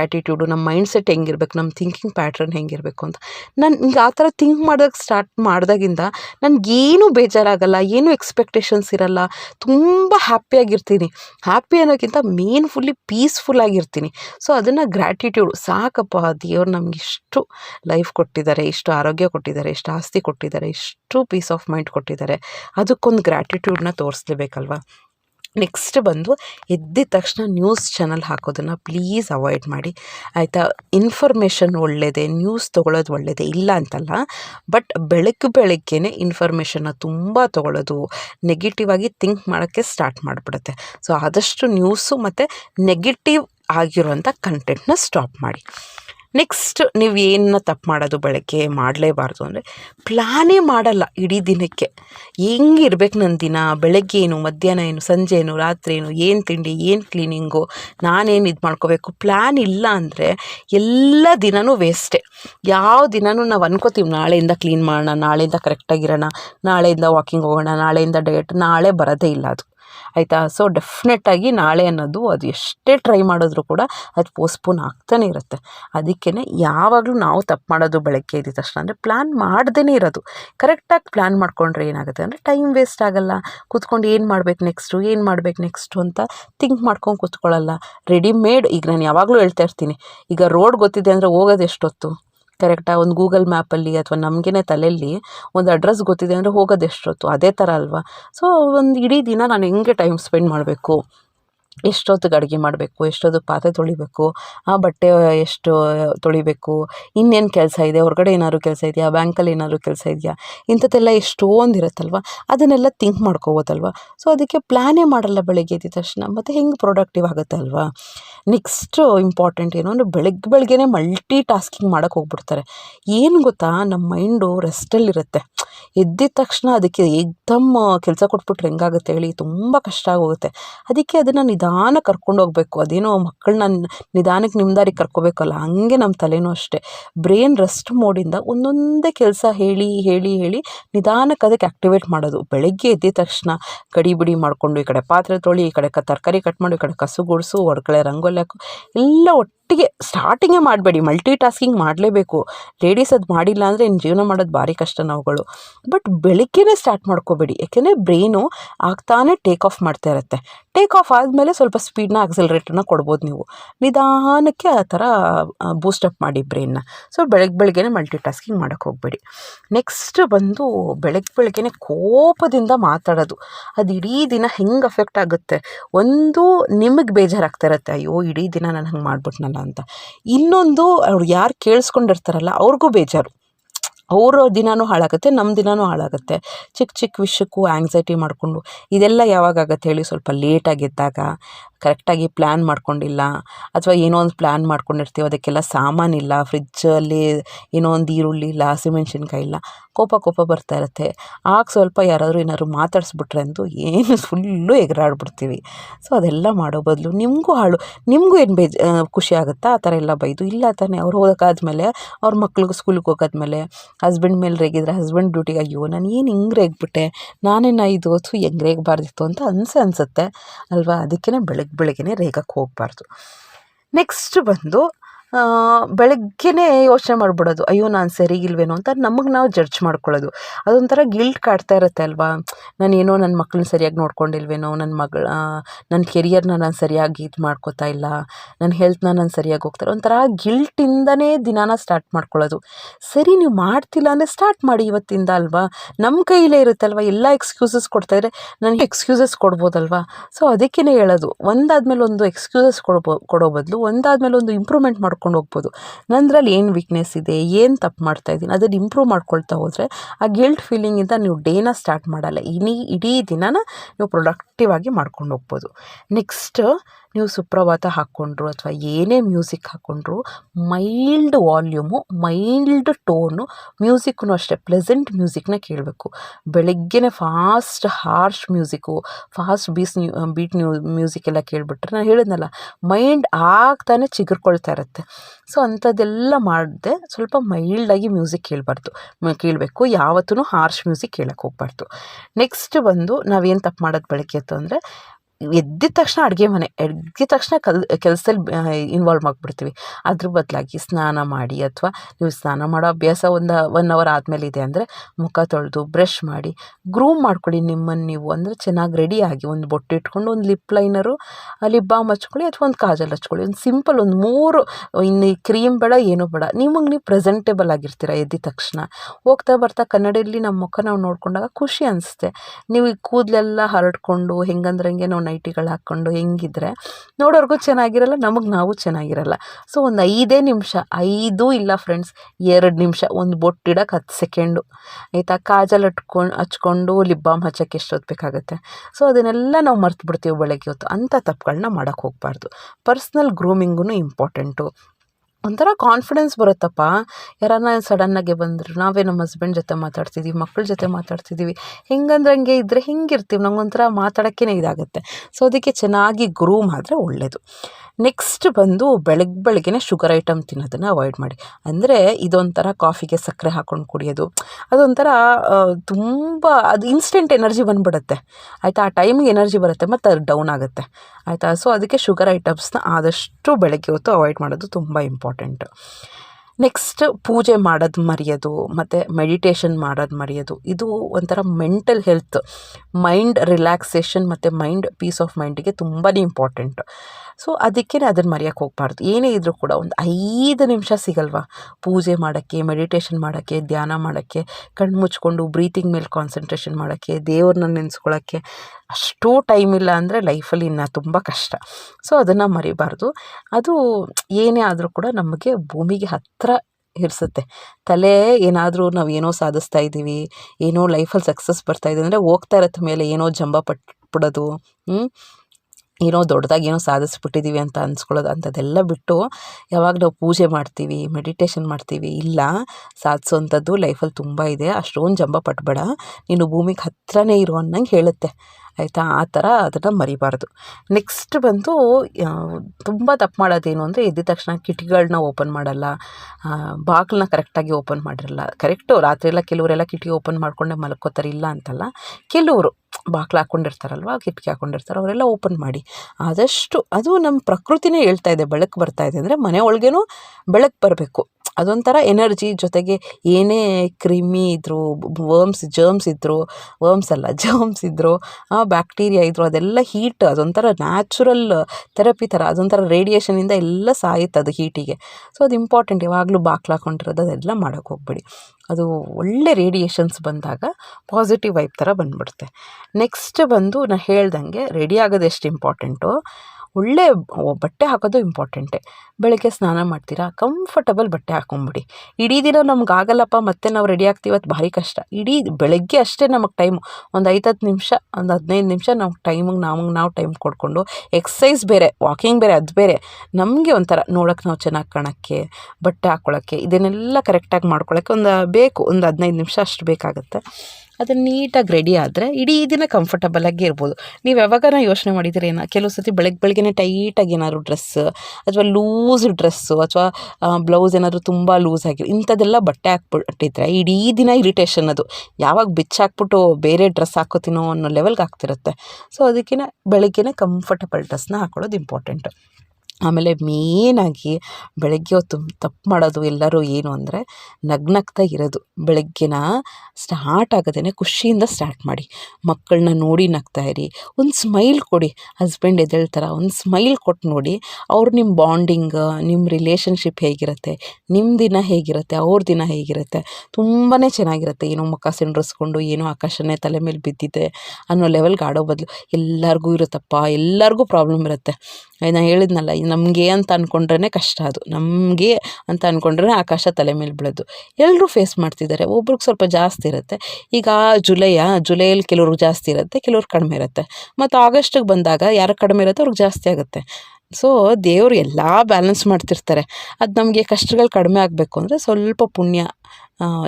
ಗ್ರ್ಯಾಟಿಟ್ಯೂಡು ನಮ್ಮ ಮೈಂಡ್ ಸೆಟ್ ಹೆಂಗಿರ್ಬೇಕು, ನಮ್ಮ ಥಿಂಕಿಂಗ್ ಪ್ಯಾಟ್ರನ್ ಹೆಂಗಿರಬೇಕು ಅಂತ. ನಾನು ಹಿಂಗೆ ಆ ಥರ ಥಿಂಕ್ ಮಾಡೋಕ್ಕೆ ಸ್ಟಾರ್ಟ್ ಮಾಡಿದಾಗಿಂದ ನನಗೇನು ಬೇಜಾರಾಗಲ್ಲ, ಏನು ಎಕ್ಸ್ಪೆಕ್ಟೇಷನ್ಸ್ ಇರಲ್ಲ. ತುಂಬ ಹ್ಯಾಪಿಯಾಗಿರ್ತೀನಿ ಹ್ಯಾಪಿ ಅನ್ನೋಕ್ಕಿಂತ ಮೇನ್ ಫುಲ್ಲಿ ಪೀಸ್ಫುಲ್ ಆಗಿರ್ತೀನಿ. ಸೊ ಅದನ್ನು ಗ್ರ್ಯಾಟಿಟ್ಯೂಡ್ ಸಾಕಪ್ಪ ದೇವ್ರು ನಮ್ಗೆ ಇಷ್ಟು ಲೈಫ್ ಕೊಟ್ಟಿದ್ದಾರೆ, ಇಷ್ಟು ಆರೋಗ್ಯ ಕೊಟ್ಟಿದ್ದಾರೆ, ಇಷ್ಟು ಆಸ್ತಿ ಕೊಟ್ಟಿದ್ದಾರೆ, ಇಷ್ಟು ಪೀಸ್ ಆಫ್ ಮೈಂಡ್ ಕೊಟ್ಟಿದ್ದಾರೆ. ಅದಕ್ಕೊಂದು ಗ್ರ್ಯಾಟಿಟ್ಯೂಡ್ನ ತೋರಿಸ್ಲೇಬೇಕಲ್ವ? ನೆಕ್ಸ್ಟ್ ಬಂದು ಎದ್ದಿದ ತಕ್ಷಣ ನ್ಯೂಸ್ ಚಾನಲ್ ಹಾಕೋದನ್ನು ಪ್ಲೀಸ್ ಅವಾಯ್ಡ್ ಮಾಡಿ. ಆಯಿತಾ? ಇನ್ಫಾರ್ಮೇಷನ್ ಒಳ್ಳೆಯದೆ ನ್ಯೂಸ್ ತೊಗೊಳ್ಳೋದು ಒಳ್ಳೆಯದೆ ಇಲ್ಲ ಅಂತಲ್ಲ ಬಟ್ ಬೆಳಗ್ಗೆ ಬೆಳಗ್ಗೆನೇ ಇನ್ಫಾರ್ಮೇಷನ್ನ ತುಂಬ ತೊಗೊಳ್ಳೋದು ನೆಗೆಟಿವ್ ಆಗಿ ಥಿಂಕ್ ಮಾಡೋಕ್ಕೆ ಸ್ಟಾರ್ಟ್ ಮಾಡಿಬಿಡುತ್ತೆ. ಸೊ ಆದಷ್ಟು ನ್ಯೂಸು ಮತ್ತು ನೆಗೆಟಿವ್ ಆಗಿರುವಂಥ ಕಂಟೆಂಟ್ನ ಸ್ಟಾಪ್ ಮಾಡಿ. ನೆಕ್ಸ್ಟ್ ನೀವು ಏನನ್ನ ತಪ್ಪು ಮಾಡೋದು ಬಳಕೆ ಮಾಡಲೇಬಾರ್ದು ಅಂದರೆ ಪ್ಲ್ಯಾನೇ ಮಾಡಲ್ಲ ಇಡೀ ದಿನಕ್ಕೆ. ಹೆಂಗಿರ್ಬೇಕು ನನ್ನ ದಿನ? ಬೆಳಗ್ಗೆ ಏನು ಮಧ್ಯಾಹ್ನ ಏನು ಸಂಜೆ ಏನು ರಾತ್ರಿ ಏನು ಏನು ತಿಂಡಿ ಏನು ಕ್ಲೀನಿಂಗು ನಾನೇನು ಇದು ಮಾಡ್ಕೋಬೇಕು? ಪ್ಲ್ಯಾನ್ ಇಲ್ಲ ಅಂದರೆ ಎಲ್ಲ ದಿನವೂ ವೇಸ್ಟೇ ಯಾವ ದಿನವೂ ನಾವು ಅನ್ಕೋತೀವಿ ನಾಳೆಯಿಂದ ಕ್ಲೀನ್ ಮಾಡೋಣ, ನಾಳೆಯಿಂದ ಕರೆಕ್ಟಾಗಿರೋಣ ನಾಳೆಯಿಂದ ವಾಕಿಂಗ್ ಹೋಗೋಣ, ನಾಳೆಯಿಂದ ಡಯಟ್ ನಾಳೆ ಬರೋದೇ ಇಲ್ಲ ಅದು. ಆಯಿತಾ? ಸೊ ಡೆಫಿನೆಟ್ಟಾಗಿ ನಾಳೆ ಅನ್ನೋದು ಅದು ಎಷ್ಟೇ ಟ್ರೈ ಮಾಡಿದ್ರು ಕೂಡ ಅದು ಪೋಸ್ಟ್ಪೋನ್ ಆಗ್ತಾನೆ ಇರುತ್ತೆ. ಅದಕ್ಕೇ ಯಾವಾಗಲೂ ನಾವು ತಪ್ಪು ಮಾಡೋದು ಬೆಳಗ್ಗೆ ಎದ್ದ ತಕ್ಷಣ, ಅಂದರೆ ಪ್ಲ್ಯಾನ್ ಮಾಡ್ದೇ ಇರೋದು. ಕರೆಕ್ಟಾಗಿ ಪ್ಲ್ಯಾನ್ ಮಾಡ್ಕೊಂಡ್ರೆ ಏನಾಗುತ್ತೆ ಅಂದರೆ ಟೈಮ್ ವೇಸ್ಟ್ ಆಗಲ್ಲ. ಕೂತ್ಕೊಂಡು ಏನು ಮಾಡ್ಬೇಕು ನೆಕ್ಸ್ಟು ಏನು ಮಾಡ್ಬೇಕು ನೆಕ್ಸ್ಟು ಅಂತ ಥಿಂಕ್ ಮಾಡ್ಕೊಂಡು ಕೂತ್ಕೊಳ್ಳಲ್ಲ. ರೆಡಿಮೇಡ್ ಈಗ ನಾನು ಯಾವಾಗಲೂ ಹೇಳ್ತಾ ಇರ್ತೀನಿ. ಈಗ ರೋಡ್ ಗೊತ್ತಿದೆ ಅಂದರೆ ಹೋಗೋದು ಎಷ್ಟೊತ್ತು? ಕರೆಕ್ಟಾ ಒಂದು ಗೂಗಲ್ ಮ್ಯಾಪಲ್ಲಿ ಅಥವಾ ನಮಗೇನೆ ತಲೆಯಲ್ಲಿ ಒಂದು ಅಡ್ರೆಸ್ ಗೊತ್ತಿದೆ ಅಂದರೆ ಹೋಗೋದು ಎಷ್ಟೊತ್ತು ಅದೇ ಥರ ಅಲ್ವಾ? ಸೊ ಒಂದು ಇಡೀ ದಿನ ನಾನು ಹೆಂಗೆ ಟೈಮ್ ಸ್ಪೆಂಡ್ ಮಾಡಬೇಕು? ಎಷ್ಟೊತ್ತಿಗೆ ಅಡುಗೆ ಮಾಡಬೇಕು ಎಷ್ಟೊತ್ತಿಗೆ ಪಾತ್ರೆ ತೊಳಿಬೇಕು, ಆ ಬಟ್ಟೆ ಎಷ್ಟು ತೊಳಿಬೇಕು, ಇನ್ನೇನು ಕೆಲಸ ಇದೆ, ಹೊರಗಡೆ ಏನಾದ್ರು ಕೆಲಸ ಇದೆಯಾ, ಬ್ಯಾಂಕಲ್ಲಿ ಏನಾದ್ರು ಕೆಲಸ ಇದೆಯಾ, ಇಂಥದ್ದೆಲ್ಲ ಎಷ್ಟೊಂದು ಇರುತ್ತಲ್ವ ಅದನ್ನೆಲ್ಲ ಥಿಂಕ್ ಮಾಡ್ಕೋಬೋದಲ್ವ. ಸೊ ಅದಕ್ಕೆ ಪ್ಲ್ಯಾನೇ ಮಾಡಲ್ಲ ಬೆಳಗ್ಗೆ ಎದ್ದ ತಕ್ಷಣ, ಮತ್ತು ಹೆಂಗೆ ಪ್ರೊಡಕ್ಟಿವ್ ಆಗುತ್ತೆ ಅಲ್ವಾ ನೆಕ್ಸ್ಟು ಇಂಪಾರ್ಟೆಂಟ್ ಏನು ಅಂದರೆ ಬೆಳಗ್ಗೆ ಬೆಳಗ್ಗೆನೇ ಮಲ್ಟಿ ಟಾಸ್ಕಿಂಗ್ ಮಾಡೋಕ್ಕೆ ಹೋಗ್ಬಿಡ್ತಾರೆ. ಏನು ಗೊತ್ತಾ ನಮ್ಮ ಮೈಂಡು ರೆಸ್ಟಲ್ಲಿರುತ್ತೆ ಎದ್ದಿದ ತಕ್ಷಣ ಅದಕ್ಕೆ ಏಕ್ದಮ್ ಕೆಲಸ ಕೊಟ್ಬಿಟ್ರೆ ಹೆಂಗಾಗುತ್ತೆ ಹೇಳಿ ತುಂಬ ಕಷ್ಟ ಆಗೋಗುತ್ತೆ. ಅದಕ್ಕೆ ಅದನ್ನು ನಿಧಾನ ಕರ್ಕೊಂಡು ಹೋಗಬೇಕು. ಅದೇನೋ ಮಕ್ಕಳನ್ನ ನಿಧಾನಕ್ಕೆ ನಿಮ್ಮ ದಾರಿಗೆ ಕರ್ಕೋಬೇಕಲ್ಲ, ಹಾಗೆ ನಮ್ಮ ತಲೆನೂ ಅಷ್ಟೇ. ಬ್ರೈನ್ ರೆಸ್ಟ್ ಮೋಡಿಂದ ಒಂದೊಂದೇ ಕೆಲಸ ಹೇಳಿ ಹೇಳಿ ಹೇಳಿ ನಿಧಾನಕ್ಕೆ ಅದಕ್ಕೆ ಆ್ಯಕ್ಟಿವೇಟ್ ಮಾಡೋದು. ಬೆಳಗ್ಗೆ ಎದ್ದಿದ ತಕ್ಷಣ ಗಡಿ ಬಿಡಿ ಮಾಡಿಕೊಂಡು ಈ ಕಡೆ ಪಾತ್ರೆ ತೊಳಿ, ಈ ಕಡೆ ಕ, ತರಕಾರಿ ಕಟ್ ಮಾಡು, ಈ ಕಡೆ ಕಸು ಗುಡಿಸು ಹೊರ್ಗಡೆ ರಂಗೋಲಿ ಹಾಕು, ಎಲ್ಲ ಒಟ್ಟಿಗೆ ಸ್ಟಾರ್ಟಿಂಗೇ ಮಾಡಬೇಡಿ ಮಲ್ಟಿ ಟಾಸ್ಕಿಂಗ್ ಮಾಡಲೇಬೇಕು. ಲೇಡೀಸ್ ಅದು ಮಾಡಿಲ್ಲ ಅಂದರೆ ಇನ್ನು ಜೀವನ ಮಾಡೋದು ಭಾರಿ ಕಷ್ಟ ನಾವುಗಳು. ಬಟ್ ಬೆಳಗ್ಗೆನೇ ಸ್ಟಾರ್ಟ್ ಮಾಡ್ಕೋಬೇಡಿ. ಯಾಕೆಂದರೆ ಬ್ರೈನು ಆಗ್ತಾನೆ ಟೇಕ್ ಆಫ್ ಮಾಡ್ತಾ ಇರುತ್ತೆ. ಟೇಕ್ ಆಫ್ ಆದಮೇಲೆ ಸ್ವಲ್ಪ ಸ್ಪೀಡ್ನ ಆಕ್ಸಲ್ರೇಟರ್ನ ಕೊಡ್ಬೋದು ನೀವು. ನಿಧಾನಕ್ಕೆ ಆ ಥರ ಬೂಸ್ಟಪ್ ಮಾಡಿ ಬ್ರೈನ್ನ ಸೊ ಬೆಳಗ್ಗೆ ಬೆಳಗ್ಗೆನೇ ಮಲ್ಟಿ ಟಾಸ್ಕಿಂಗ್ ಮಾಡೋಕ್ಕೆ ಹೋಗಬೇಡಿ. ನೆಕ್ಸ್ಟ್ ಬಂದು ಬೆಳಗ್ಗೆ ಬೆಳಗ್ಗೆನೇ ಕೋಪದಿಂದ ಮಾತಾಡೋದು. ಅದು ಇಡೀ ದಿನ ಹೆಂಗೆ ಅಫೆಕ್ಟ್ ಆಗುತ್ತೆ? ಒಂದು ನಿಮಗೆ ಬೇಜಾರಾಗ್ತಾ ಇರುತ್ತೆ, ಅಯ್ಯೋ, ಇಡೀ ದಿನ ನಾನು ಹಂಗೆ ಮಾಡ್ಬಿಟ್ನಲ್ಲ ಅಂತ. ಇನ್ನೊಂದು ಅವ್ರು ಯಾರು ಕೇಳಿಸ್ಕೊಂಡಿರ್ತಾರಲ್ಲ, ಅವ್ರಿಗೂ ಬೇಜಾರು. ಅವರ ದಿನವೂ ಹಾಳಾಗುತ್ತೆ ನಮ್ಮ ದಿನವೂ ಹಾಳಾಗುತ್ತೆ. ಚಿಕ್ಕ ಚಿಕ್ಕ ವಿಷಯಕ್ಕೂ ಆ್ಯಂಗ್ಸೈಟಿ ಮಾಡಿಕೊಂಡು, ಇದೆಲ್ಲ ಯಾವಾಗ ಆಗತ್ತೆ ಹೇಳಿ ಸ್ವಲ್ಪ ಲೇಟಾಗಿ ಎದ್ದಾಗ ಕರೆಕ್ಟಾಗಿ ಪ್ಲ್ಯಾನ್ ಮಾಡ್ಕೊಂಡಿಲ್ಲ ಅಥವಾ ಏನೋ ಒಂದು ಪ್ಲ್ಯಾನ್ ಮಾಡ್ಕೊಂಡಿರ್ತೀವಿ, ಅದಕ್ಕೆಲ್ಲ ಸಾಮಾನಿಲ್ಲ, ಫ್ರಿಜ್ಜಲ್ಲಿ ಏನೋ ಒಂದು ಈರುಳ್ಳಿ ಇಲ್ಲ ಹಸಿಮೆಣ್ಸಿನ್ಕಾಯಿ ಇಲ್ಲ ಕೋಪ ಕೋಪ ಬರ್ತಾ ಇರುತ್ತೆ. ಆಗ ಸ್ವಲ್ಪ ಯಾರಾದರೂ ಏನಾದ್ರು ಮಾತಾಡಿಸ್ಬಿಟ್ರೆ ಅಂತೂ ಏನು ಫುಲ್ಲು ಎಗರಾಡ್ಬಿಡ್ತೀವಿ. ಸೊ ಅದೆಲ್ಲ ಮಾಡೋ ಬದಲು ನಿಮಗೂ ಹಾಳು, ನಿಮಗೂ ಏನು ಬೇಜ ಖುಷಿ ಆಗುತ್ತಾ? ಆ ಥರ ಎಲ್ಲ ಬೈದು, ಇಲ್ಲ ತಾನೇ, ಅವ್ರು ಹೋಗೋಕ್ಕಾದ್ಮೇಲೆ ಅವ್ರ ಮಕ್ಳಿಗೆ ಸ್ಕೂಲಿಗೆ ಹೋಗೋದ್ಮೇಲೆ, ಹಸ್ಬೆಂಡ್ ಮೇಲೆ ರೇಗಿದ್ರೆ ಹಸ್ಬೆಂಡ್ ಡ್ಯೂಟಿಗೆ, ಅಯ್ಯೋ, ನಾನು ಏನು ಹಿಂಗೆ ರೇಗ್ಬಿಟ್ಟೆ? ನಾನೇನು ಇದು ಹೆಂಗೆ ರೇಗಬಾರ್ದಿತ್ತು ಅಂತ ಅನ್ಸೆ ಅನಿಸುತ್ತೆ ಅಲ್ವಾ? ಅದಕ್ಕೇ ಬೆಳಗ್ಗೆ ಬೆಳಗ್ಗೆನೇ ರೇಗಕ್ಕೆ ಹೋಗಬಾರ್ದು. ನೆಕ್ಸ್ಟ್ ಬಂದು ಬೆಳಗ್ಗೆನೇ ಯೋಚನೆ ಮಾಡಿಬಿಡೋದು, ಅಯ್ಯೋ, ನಾನು ಸರಿ ಇಲ್ವೇನೋ ಅಂತ ನಮಗೆ ನಾವು ಜಡ್ಜ್ ಮಾಡ್ಕೊಳ್ಳೋದು. ಅದೊಂಥರ ಗಿಲ್ಟ್ ಕಾಡ್ತಾ ಇರುತ್ತೆ ಅಲ್ವಾ? ನಾನೇನೋ ನನ್ನ ಮಕ್ಕಳನ್ನ ಸರಿಯಾಗಿ ನೋಡ್ಕೊಂಡಿಲ್ವೇನೋ ನನ್ನ ಮಗಳ ನನ್ನ ಕೆರಿಯರ್ನ ನಾನು ಸರಿಯಾಗಿ ಇದು ಮಾಡ್ಕೋತಾ ಇಲ್ಲ ನನ್ನ ಹೆಲ್ತ್ನ ನಾನು ಸರಿಯಾಗಿ ಹೋಗ್ತಾರೆ ಒಂಥರ ಗಿಲ್ಟಿಂದನೇ ದಿನಾನ ಸ್ಟಾರ್ಟ್ ಮಾಡ್ಕೊಳ್ಳೋದು. ಸರಿ, ನೀವು ಮಾಡ್ತಿಲ್ಲ ಅಂದರೆ ಸ್ಟಾರ್ಟ್ ಮಾಡಿ ಇವತ್ತಿಂದ ಅಲ್ವಾ? ನಮ್ಮ ಕೈಲೇ ಇರುತ್ತಲ್ವ ಎಲ್ಲ ಎಕ್ಸ್ಕ್ಯೂಸಸ್ ಕೊಡ್ತಾ ಕೊಡ್ತಾಯಿದ್ರೆ ನನಗೆ ಎಕ್ಸ್ಕ್ಯೂಸಸ್ ಕೊಡ್ಬೋದಲ್ವಾ? ಸೊ ಅದಕ್ಕೇ ಹೇಳೋದು. ಒಂದಾದ್ಮೇಲೆ ಒಂದು ಎಕ್ಸ್ಕ್ಯೂಸಸ್ ಕೊಡ್ಬೋ, ಕೊಡೋ ಬದಲು, ಒಂದಾದ್ಮೇಲೆ ಒಂದು ಇಂಪ್ರೂವ್ಮೆಂಟ್ ಮಾಡ್ಕೊಂಡು ಹೋಗ್ಬೋದು. ನಂದ್ರಲ್ಲಿ ಏನು ವೀಕ್ನೆಸ್ ಇದೆ, ಏನು ತಪ್ಪು ಮಾಡ್ತಾ ಇದ್ದೀನಿ, ಅದನ್ನು ಇಂಪ್ರೂವ್ ಮಾಡ್ಕೊಳ್ತಾ ಹೋದರೆ ಆ ಗಿಲ್ಟ್ ಫೀಲಿಂಗಿಂದ ನೀವು ಡೇನ ಸ್ಟಾರ್ಟ್ ಮಾಡಲ್ಲ. ಇಡೀ ಇಡೀ ದಿನನ ನೀವು ಪ್ರೊಡಕ್ಟಿವ್ ಆಗಿ ಮಾಡ್ಕೊಂಡು ಹೋಗ್ಬೋದು. ನೆಕ್ಸ್ಟ್ ನೀವು ಸುಪ್ರಭಾತ ಹಾಕ್ಕೊಂಡ್ರು ಅಥವಾ ಏನೇ ಮ್ಯೂಸಿಕ್ ಹಾಕ್ಕೊಂಡ್ರು, ಮೈಲ್ಡ್ ವಾಲ್ಯೂಮು, ಮೈಲ್ಡ್ ಟೋನು ಮ್ಯೂಸಿಕ್ನು ಅಷ್ಟೇ, ಪ್ಲೆಸೆಂಟ್ ಮ್ಯೂಸಿಕ್ನ ಕೇಳಬೇಕು. ಬೆಳಗ್ಗೆನೇ fast harsh music fast beats beat new music ಎಲ್ಲ ಕೇಳಿಬಿಟ್ರೆ ನಾನು ಹೇಳಿದ್ನಲ್ಲ ಮೈಂಡ್ ಆಗ್ತಾನೆ ಚಿಗುರ್ಕೊಳ್ತಾ ಇರುತ್ತೆ. ಸೊ ಅಂಥದ್ದೆಲ್ಲ ಮಾಡಿದೆ ಸ್ವಲ್ಪ ಮೈಲ್ಡಾಗಿ ಮ್ಯೂಸಿಕ್ ಕೇಳಬಾರ್ದು. ಕೇಳಬೇಕು ಯಾವತ್ತೂ ಹಾರ್ಷ್ ಮ್ಯೂಸಿಕ್ ಕೇಳಕ್ಕೆ ಹೋಗ್ಬಾರ್ದು. ನೆಕ್ಸ್ಟ್ ಬಂದು ನಾವೇನು ತಪ್ಪು ಮಾಡೋದು ಬೆಳಗ್ಗೆ ಎದ್ದು ಅಂದರೆ ಎದ್ದಿದ ತಕ್ಷಣ ಅಡುಗೆ ಮನೆ, ಎದ್ದಿದ ತಕ್ಷಣ ಕಲ್ ಕೆಲಸದಲ್ಲಿ ಇನ್ವಾಲ್ವ್ ಆಗಿಬಿಡ್ತೀವಿ ಅದ್ರ ಬದಲಾಗಿ ಸ್ನಾನ ಮಾಡಿ ಅಥವಾ ನೀವು ಸ್ನಾನ ಮಾಡೋ ಅಭ್ಯಾಸ ಒಂದು ಒನ್ ಅವರ್ ಆದಮೇಲೆ ಇದೆ ಅಂದರೆ ಮುಖ ತೊಳೆದು ಬ್ರಷ್ ಮಾಡಿ ಗ್ರೂಮ್ ಮಾಡ್ಕೊಳ್ಳಿ ನಿಮ್ಮನ್ನು ನೀವು ಅಂದರೆ ಚೆನ್ನಾಗಿ ರೆಡಿಯಾಗಿ ಒಂದು ಬೊಟ್ಟು ಇಟ್ಕೊಂಡು ಒಂದು ಲಿಪ್ ಲೈನರು ಲಿಪ್ ಬಾಮ್ ಹಚ್ಕೊಳ್ಳಿ ಅಥವಾ ಒಂದು ಕಾಜಲ್ ಹಚ್ಕೊಳ್ಳಿ. ಒಂದು ಸಿಂಪಲ್ ಒಂದು ಮೂರು, ಇನ್ನು ಕ್ರೀಮ್ ಬೇಡ, ಏನೂ ಬೇಡ. ನಿಮಗೆ ನೀವು ಪ್ರೆಸೆಂಟೇಬಲ್ ಆಗಿರ್ತೀರ ಎದ್ದಿದ ತಕ್ಷಣ. ಹೋಗ್ತಾ ಬರ್ತಾ ಕನ್ನಡಿಯಲ್ಲಿ ನಮ್ಮ ಮುಖ ನಾವು ನೋಡ್ಕೊಂಡಾಗ ಖುಷಿ ಅನಿಸುತ್ತೆ. ನೀವು ಈ ಕೂದಲೆಲ್ಲ ಹರಡ್ಕೊಂಡು ಹೆಂಗಂದ್ರೆ ಹಂಗೆ ನಾವು ನೈಟಿಗಳು ಹಾಕ್ಕೊಂಡು ಹೆಂಗಿದ್ರೆ ನೋಡೋರ್ಗೂ ಚೆನ್ನಾಗಿರಲ್ಲ, ನಮಗೆ ನಾವು ಚೆನ್ನಾಗಿರಲ್ಲ. ಸೊ ಒಂದು ಐದೇ ನಿಮಿಷ, ಐದು ಇಲ್ಲ ಫ್ರೆಂಡ್ಸ್ ಎರಡು ನಿಮಿಷ, ಒಂದು ಬೊಟ್ಟಿಡಕ್ಕೆ ಹತ್ತು ಸೆಕೆಂಡು ಆಯಿತಾ? ಕಾಜಲ್ ಹಟ್ಕೊಂಡು ಹಚ್ಕೊಂಡು ಲಿಪ್ ಬಾಮ್ ಹಚ್ಚೋಕ್ಕೆ ಎಷ್ಟೊತ್ತು ಬೇಕಾಗುತ್ತೆ? ಸೊ ಅದನ್ನೆಲ್ಲ ನಾವು ಮರ್ತು ಬಿಡ್ತೀವಿ ಬೆಳಗ್ಗೆ ಹೊತ್ತು. ಅಂಥ ತಪ್ಪುಗಳನ್ನ ಮಾಡೋಕ್ಕೆ ಹೋಗಬಾರ್ದು. ಪರ್ಸ್ನಲ್ ಗ್ರೂಮಿಂಗೂ ಇಂಪಾರ್ಟೆಂಟು ಒಂಥರ ಕಾನ್ಫಿಡೆನ್ಸ್ ಬರುತ್ತಪ್ಪ. ಯಾರನ್ನ ಸಡನ್ನಾಗೆ ಬಂದರು, ನಾವೇ ನಮ್ಮ ಹಸ್ಬೆಂಡ್ ಜೊತೆ ಮಾತಾಡ್ತಿದ್ದೀವಿ ಮಕ್ಕಳ ಜೊತೆ ಮಾತಾಡ್ತಿದ್ದೀವಿ ಹೆಂಗಂದ್ರೆ ಹಂಗೆ ಇದ್ದರೆ ಹಿಂಗಿರ್ತೀವಿ, ನಂಗೊಂಥರ ಮಾತಾಡೋಕ್ಕೇ ಇದಾಗುತ್ತೆ. ಸೊ ಅದಕ್ಕೆ ಚೆನ್ನಾಗಿ ಗ್ರೂಮ್ ಆದರೆ ಒಳ್ಳೆಯದು ನೆಕ್ಸ್ಟ್ ಬಂದು ಬೆಳಗ್ಗೆ ಬೆಳಗ್ಗೆನೆ ಶುಗರ್ ಐಟಮ್ ತಿನ್ನೋದನ್ನು ಅವಾಯ್ಡ್ ಮಾಡಿ. ಅಂದರೆ ಇದೊಂಥರ ಕಾಫಿಗೆ ಸಕ್ಕರೆ ಹಾಕ್ಕೊಂಡು ಕುಡಿಯೋದು. ಅದೊಂಥರ ತುಂಬ, ಅದು ಇನ್ಸ್ಟೆಂಟ್ ಎನರ್ಜಿ ಬಂದುಬಿಡುತ್ತೆ. ಆಯಿತಾ? ಆ ಟೈಮಿಗೆ ಎನರ್ಜಿ ಬರುತ್ತೆ, ಮತ್ತು ಅದು ಡೌನ್ ಆಗುತ್ತೆ. ಆಯಿತಾ? ಸೊ ಅದಕ್ಕೆ ಶುಗರ್ ಐಟಮ್ಸ್ನ ಆದಷ್ಟು ಬೆಳಗ್ಗೆ ಹೊತ್ತು ಅವಾಯ್ಡ್ ಮಾಡೋದು ತುಂಬ ಇಂಪಾರ್ಟೆಂಟ್ ನೆಕ್ಸ್ಟ್ ಪೂಜೆ ಮಾಡೋದು ಮರೆಯೋದು, ಮತ್ತು ಮೆಡಿಟೇಷನ್ ಮಾಡೋದು ಮರೆಯೋದು. ಇದು ಒಂಥರ ಮೆಂಟಲ್ ಹೆಲ್ತ್ ಮೈಂಡ್ ರಿಲ್ಯಾಕ್ಸೇಷನ್ ಮತ್ತು ಮೈಂಡ್ ಪೀಸ್ ಆಫ್ ಮೈಂಡಿಗೆ ತುಂಬಾ ಇಂಪಾರ್ಟೆಂಟ್ ಸೊ ಅದಕ್ಕೇ ಅದನ್ನು ಮರೆಯೋಕ್ಕೆ ಹೋಗಬಾರ್ದು. ಏನೇ ಇದ್ದರೂ ಕೂಡ ಒಂದು ಐದು ನಿಮಿಷ ಸಿಗಲ್ವಾ? ಪೂಜೆ ಮಾಡೋಕ್ಕೆ ಮೆಡಿಟೇಷನ್ ಮಾಡೋಕ್ಕೆ, ಧ್ಯಾನ ಮಾಡೋಕ್ಕೆ, ಕಣ್ಣು ಮುಚ್ಕೊಂಡು ಬ್ರೀತಿಂಗ್ ಮೇಲೆ ಕಾನ್ಸಂಟ್ರೇಷನ್ ಮಾಡೋಕ್ಕೆ, ದೇವ್ರನ್ನ ನೆನೆಸ್ಕೊಳ್ಳೋಕ್ಕೆ ಅಷ್ಟು ಟೈಮ್ ಇಲ್ಲ ಅಂದರೆ ಲೈಫಲ್ಲಿ ಇನ್ನೂ ತುಂಬ ಕಷ್ಟ. ಸೊ ಅದನ್ನು ಮರಿಬಾರ್ದು. ಅದು ಏನೇ ಆದರೂ ಕೂಡ ನಮಗೆ ಭೂಮಿಗೆ ಹತ್ತಿರ ಇರಿಸುತ್ತೆ. ತಲೆ ಏನಾದರೂ ನಾವು ಏನೋ ಸಾಧಿಸ್ತಾ ಇದ್ದೀವಿ, ಏನೋ ಲೈಫಲ್ಲಿ ಸಕ್ಸಸ್ ಬರ್ತಾ ಇದೆ ಅಂದರೆ ಹೋಗ್ತಾ ಇರತ್ತೆ ಮೇಲೆ ಏನೋ ಜಂಬ ಪಟ್ಬಿಡೋದು ಏನೋ ದೊಡ್ಡದಾಗಿ ಏನೋ ಸಾಧಿಸ್ಬಿಟ್ಟಿದ್ದೀವಿ ಅಂತ ಅನ್ಸ್ಕೊಳ್ಳೋದು ಅಂಥದ್ದೆಲ್ಲ ಬಿಟ್ಟು ಯಾವಾಗ ನಾವು ಪೂಜೆ ಮಾಡ್ತೀವಿ ಮೆಡಿಟೇಷನ್ ಮಾಡ್ತೀವಿ, ಇಲ್ಲ ಸಾಧಿಸೋವಂಥದ್ದು ಲೈಫಲ್ಲಿ ತುಂಬ ಇದೆ, ಅಷ್ಟೊಂದು ಜಂಬ ಪಟ್ಬೇಡ. ನೀನು ಭೂಮಿಗೆ ಹತ್ತಿರನೇ ಇರು ಅನ್ನಂಗೆ ಹೇಳುತ್ತೆ. ಆಯಿತಾ? ಆ ಥರ ಅದನ್ನು ಮರಿಬಾರ್ದು. ನೆಕ್ಸ್ಟ್ ಬಂದು ತುಂಬ ತಪ್ಪು ಮಾಡೋದೇನು ಅಂದರೆ ಎದ್ದ ತಕ್ಷಣ ಕಿಟಕಿಗಳನ್ನ ಓಪನ್ ಮಾಡಲ್ಲ. ಬಾಗಿಲನ್ನ ಕರೆಕ್ಟಾಗಿ ಓಪನ್ ಮಾಡಿರಲ್ಲ. ಕರೆಕ್ಟು ರಾತ್ರಿ ಎಲ್ಲ ಕೆಲವರೆಲ್ಲ ಕಿಟಕಿ ಓಪನ್ ಮಾಡಿಕೊಂಡೆ ಮಲ್ಕೋತಾರೆ, ಇಲ್ಲ ಅಂತಲ್ಲ. ಕೆಲವರು ಬಾಗಿಲು ಹಾಕ್ಕೊಂಡಿರ್ತಾರಲ್ವ, ಕಿಟಕಿ ಹಾಕ್ಕೊಂಡಿರ್ತಾರೆ, ಅವರೆಲ್ಲ ಓಪನ್ ಮಾಡಿ. ಆದಷ್ಟು, ಅದು ನಮ್ಮ ಪ್ರಕೃತಿನೇ ಹೇಳ್ತಾ ಇದೆ, ಬೆಳಕು ಬರ್ತಾ ಇದೆ ಅಂದರೆ ಮನೆ ಒಳಗೇನೂ ಬೆಳಕು ಬರಬೇಕು. ಅದೊಂಥರ ಎನರ್ಜಿ ಜೊತೆಗೆ ಏನೇ ಕ್ರಿಮಿ ಇದ್ದರೂ ವರ್ಮ್ಸ್ ಜರ್ಮ್ಸ್ ಇದ್ದರೂ ವರ್ಮ್ಸ್ ಅಲ್ಲ ಜರ್ಮ್ಸ್ ಇದ್ದರು ಬ್ಯಾಕ್ಟೀರಿಯಾ ಇದ್ದರು ಅದೆಲ್ಲ ಹೀಟ್ ಅದೊಂಥರ ನ್ಯಾಚುರಲ್ ಥೆರಪಿ ಥರ, ಅದೊಂಥರ ರೇಡಿಯೇಷನಿಂದ ಎಲ್ಲ ಸಾಯುತ್ತೆ ಅದು ಹೀಟಿಗೆ ಸೊ ಅದು ಇಂಪಾರ್ಟೆಂಟ್ ಯಾವಾಗಲೂ ಬಾಕ್ಲು ಹಾಕೊಂಡಿರೋದು ಅದೆಲ್ಲ ಮಾಡೋಕ್ಕೆ ಹೋಗ್ಬೇಡಿ. ಅದು ಒಳ್ಳೆ ರೇಡಿಯೇಷನ್ಸ್ ಬಂದಾಗ ಪಾಸಿಟಿವ್ ವೈಬ್ ಥರ ಬಂದ್ಬಿಡುತ್ತೆ. ನೆಕ್ಸ್ಟ್ ಬಂದು ನಾನು ಹೇಳ್ದಂಗೆ ರೆಡಿ ಆಗೋದು ಎಷ್ಟು ಇಂಪಾರ್ಟೆಂಟು ಒಳ್ಳೆ ಬಟ್ಟೆ ಹಾಕೋದು ಇಂಪಾರ್ಟೆಂಟೆ ಬೆಳಗ್ಗೆ ಸ್ನಾನ ಮಾಡ್ತೀರಾ? ಕಂಫರ್ಟಬಲ್ ಬಟ್ಟೆ ಹಾಕೊಂಬಿಡಿ. ಇಡೀ ದಿನ ನಮ್ಗೆ ಆಗಲ್ಲಪ್ಪ ಮತ್ತೆ ನಾವು ರೆಡಿ ಆಗ್ತೀವಿ, ಅದು ಭಾರಿ ಕಷ್ಟ. ಇಡೀ ಬೆಳಗ್ಗೆ ಅಷ್ಟೇ ನಮಗೆ ಟೈಮ್ ಒಂದು ಐದು ಹತ್ತು ನಿಮಿಷ, ಒಂದು ಹದಿನೈದು ನಿಮಿಷ ನಾವು ಟೈಮಿಗೆ ನಮಗೆ ನಾವು ಟೈಮ್ ಕೊಡ್ಕೊಂಡು ಎಕ್ಸಸೈಸ್ ಬೇರೆ ವಾಕಿಂಗ್ ಬೇರೆ, ಅದು ಬೇರೆ, ನಮಗೆ ಒಂಥರ ನೋಡೋಕೆ ನಾವು ಚೆನ್ನಾಗಿ ಕಾಣೋಕ್ಕೆ, ಬಟ್ಟೆ ಹಾಕ್ಕೊಳ್ಳೋಕ್ಕೆ ಇದನ್ನೆಲ್ಲ ಕರೆಕ್ಟಾಗಿ ಮಾಡ್ಕೊಳ್ಳೋಕ್ಕೆ ಒಂದು, ಬೇಕು, ಒಂದು ಹದಿನೈದು ನಿಮಿಷ ಅಷ್ಟು ಬೇಕಾಗುತ್ತೆ. ಅದನ್ನು ನೀಟಾಗಿ ರೆಡಿ ಆದರೆ ಇಡೀ ದಿನ ಕಂಫರ್ಟಬಲಾಗಿ ಇರ್ಬೋದು. ನೀವು ಯಾವಾಗಾರ ಯೋಚನೆ ಮಾಡಿದರೆ ಏನೋ? ಕೆಲವು ಸತಿ ಬೆಳಗ್ಗೆ ಬೆಳಗ್ಗೆ ಟೈಟಾಗಿ ಏನಾದ್ರು ಡ್ರೆಸ್ ಅಥವಾ ಲೂಸ್ ಡ್ರೆಸ್ಸು ಅಥವಾ ಬ್ಲೌಸ್ ಏನಾದರೂ ತುಂಬ ಲೂಸ್ ಆಗಿ, ಇಂಥದ್ದೆಲ್ಲ ಬಟ್ಟೆ ಹಾಕ್ಬಿಟ್ಟಿದ್ರೆ ಇಡೀ ದಿನ ಇರಿಟೇಷನ್ ಅದು. ಯಾವಾಗ ಬಿಚ್ಚಾಕ್ಬಿಟ್ಟು ಬೇರೆ ಡ್ರೆಸ್ ಹಾಕೋತೀನೋ ಅನ್ನೋ ಲೆವೆಲ್ಗೆ ಆಗ್ತಿರುತ್ತೆ. ಸೊ ಅದಕ್ಕಿಂತ ಬೆಳಗ್ಗೆನೇ ಕಂಫರ್ಟಬಲ್ ಡ್ರೆಸ್ನ ಹಾಕ್ಕೊಳ್ಳೋದು ಇಂಪಾರ್ಟೆಂಟ್ ಆಮೇಲೆ ಮೇನಾಗಿ ಬೆಳಗ್ಗೆ ಹೊತ್ತು ತಪ್ಪು ಮಾಡೋದು ಎಲ್ಲರೂ ಏನು ಅಂದರೆ ನಗ್ನಗ್ತಾ ಇರೋದು. ಬೆಳಗ್ಗೆನ ಸ್ಟಾರ್ಟ್ ಆಗೋದೇ ಖುಷಿಯಿಂದ ಸ್ಟಾರ್ಟ್ ಮಾಡಿ. ಮಕ್ಕಳನ್ನ ನೋಡಿ ನಗ್ತಾ ಇರಿ. ಒಂದು ಸ್ಮೈಲ್ ಕೊಡಿ. ಹಸ್ಬೆಂಡ್ ಎದ್ದೇಳ್ತಾರೆ? ಒಂದು ಸ್ಮೈಲ್ ಕೊಟ್ಟು ನೋಡಿ. ಅವ್ರು ನಿಮ್ಮ ಬಾಂಡಿಂಗ್ ನಿಮ್ಮ ರಿಲೇಷನ್ಶಿಪ್ ಹೇಗಿರುತ್ತೆ? ನಿಮ್ಮ ದಿನ ಹೇಗಿರುತ್ತೆ? ಅವ್ರ ದಿನ ಹೇಗಿರುತ್ತೆ? ತುಂಬಾ ಚೆನ್ನಾಗಿರುತ್ತೆ. ಏನೋ ಮುಖ ಸಿಂಡ್ರಿಸ್ಕೊಂಡು, ಏನೋ ಆಕಾಶನೇ ತಲೆ ಮೇಲೆ ಬಿದ್ದಿದೆ ಅನ್ನೋ ಲೆವೆಲ್ಗೆ ಆಡೋ ಬದಲು ಎಲ್ಲರಿಗೂ ಇರುತ್ತಪ್ಪ. ಎಲ್ಲರಿಗೂ ಪ್ರಾಬ್ಲಮ್ ಇರುತ್ತೆ. ನಾನು ಹೇಳಿದ್ನಲ್ಲ ನಮಗೆ ಅಂತ ಅಂದ್ಕೊಂಡ್ರೇ ಕಷ್ಟ ಅದು. ನಮಗೆ ಅಂತ ಅಂದ್ಕೊಂಡ್ರೆ ಆಕಾಶ ತಲೆ ಮೇಲೆ ಬೀಳೋದು. ಎಲ್ಲರೂ ಫೇಸ್ ಮಾಡ್ತಿದ್ದಾರೆ. ಒಬ್ರಿಗೆ ಸ್ವಲ್ಪ ಜಾಸ್ತಿ ಇರುತ್ತೆ. ಈಗ ಜುಲೈಯ ಜುಲೈಯಲ್ಲಿ ಕೆಲವ್ರಿಗೆ ಜಾಸ್ತಿ ಇರುತ್ತೆ ಕೆಲವ್ರಿಗೆ ಕಡಿಮೆ ಇರುತ್ತೆ. ಮತ್ತು ಆಗಸ್ಟಿಗೆ ಬಂದಾಗ ಯಾರು ಕಡಿಮೆ ಇರುತ್ತೆ ಅವ್ರಿಗೆ ಜಾಸ್ತಿ ಆಗುತ್ತೆ. ಸೊ ದೇವರು ಎಲ್ಲ ಬ್ಯಾಲೆನ್ಸ್ ಮಾಡ್ತಿರ್ತಾರೆ. ಅದು ನಮಗೆ ಕಷ್ಟಗಳು ಕಡಿಮೆ ಆಗಬೇಕು ಅಂದರೆ ಸ್ವಲ್ಪ ಪುಣ್ಯ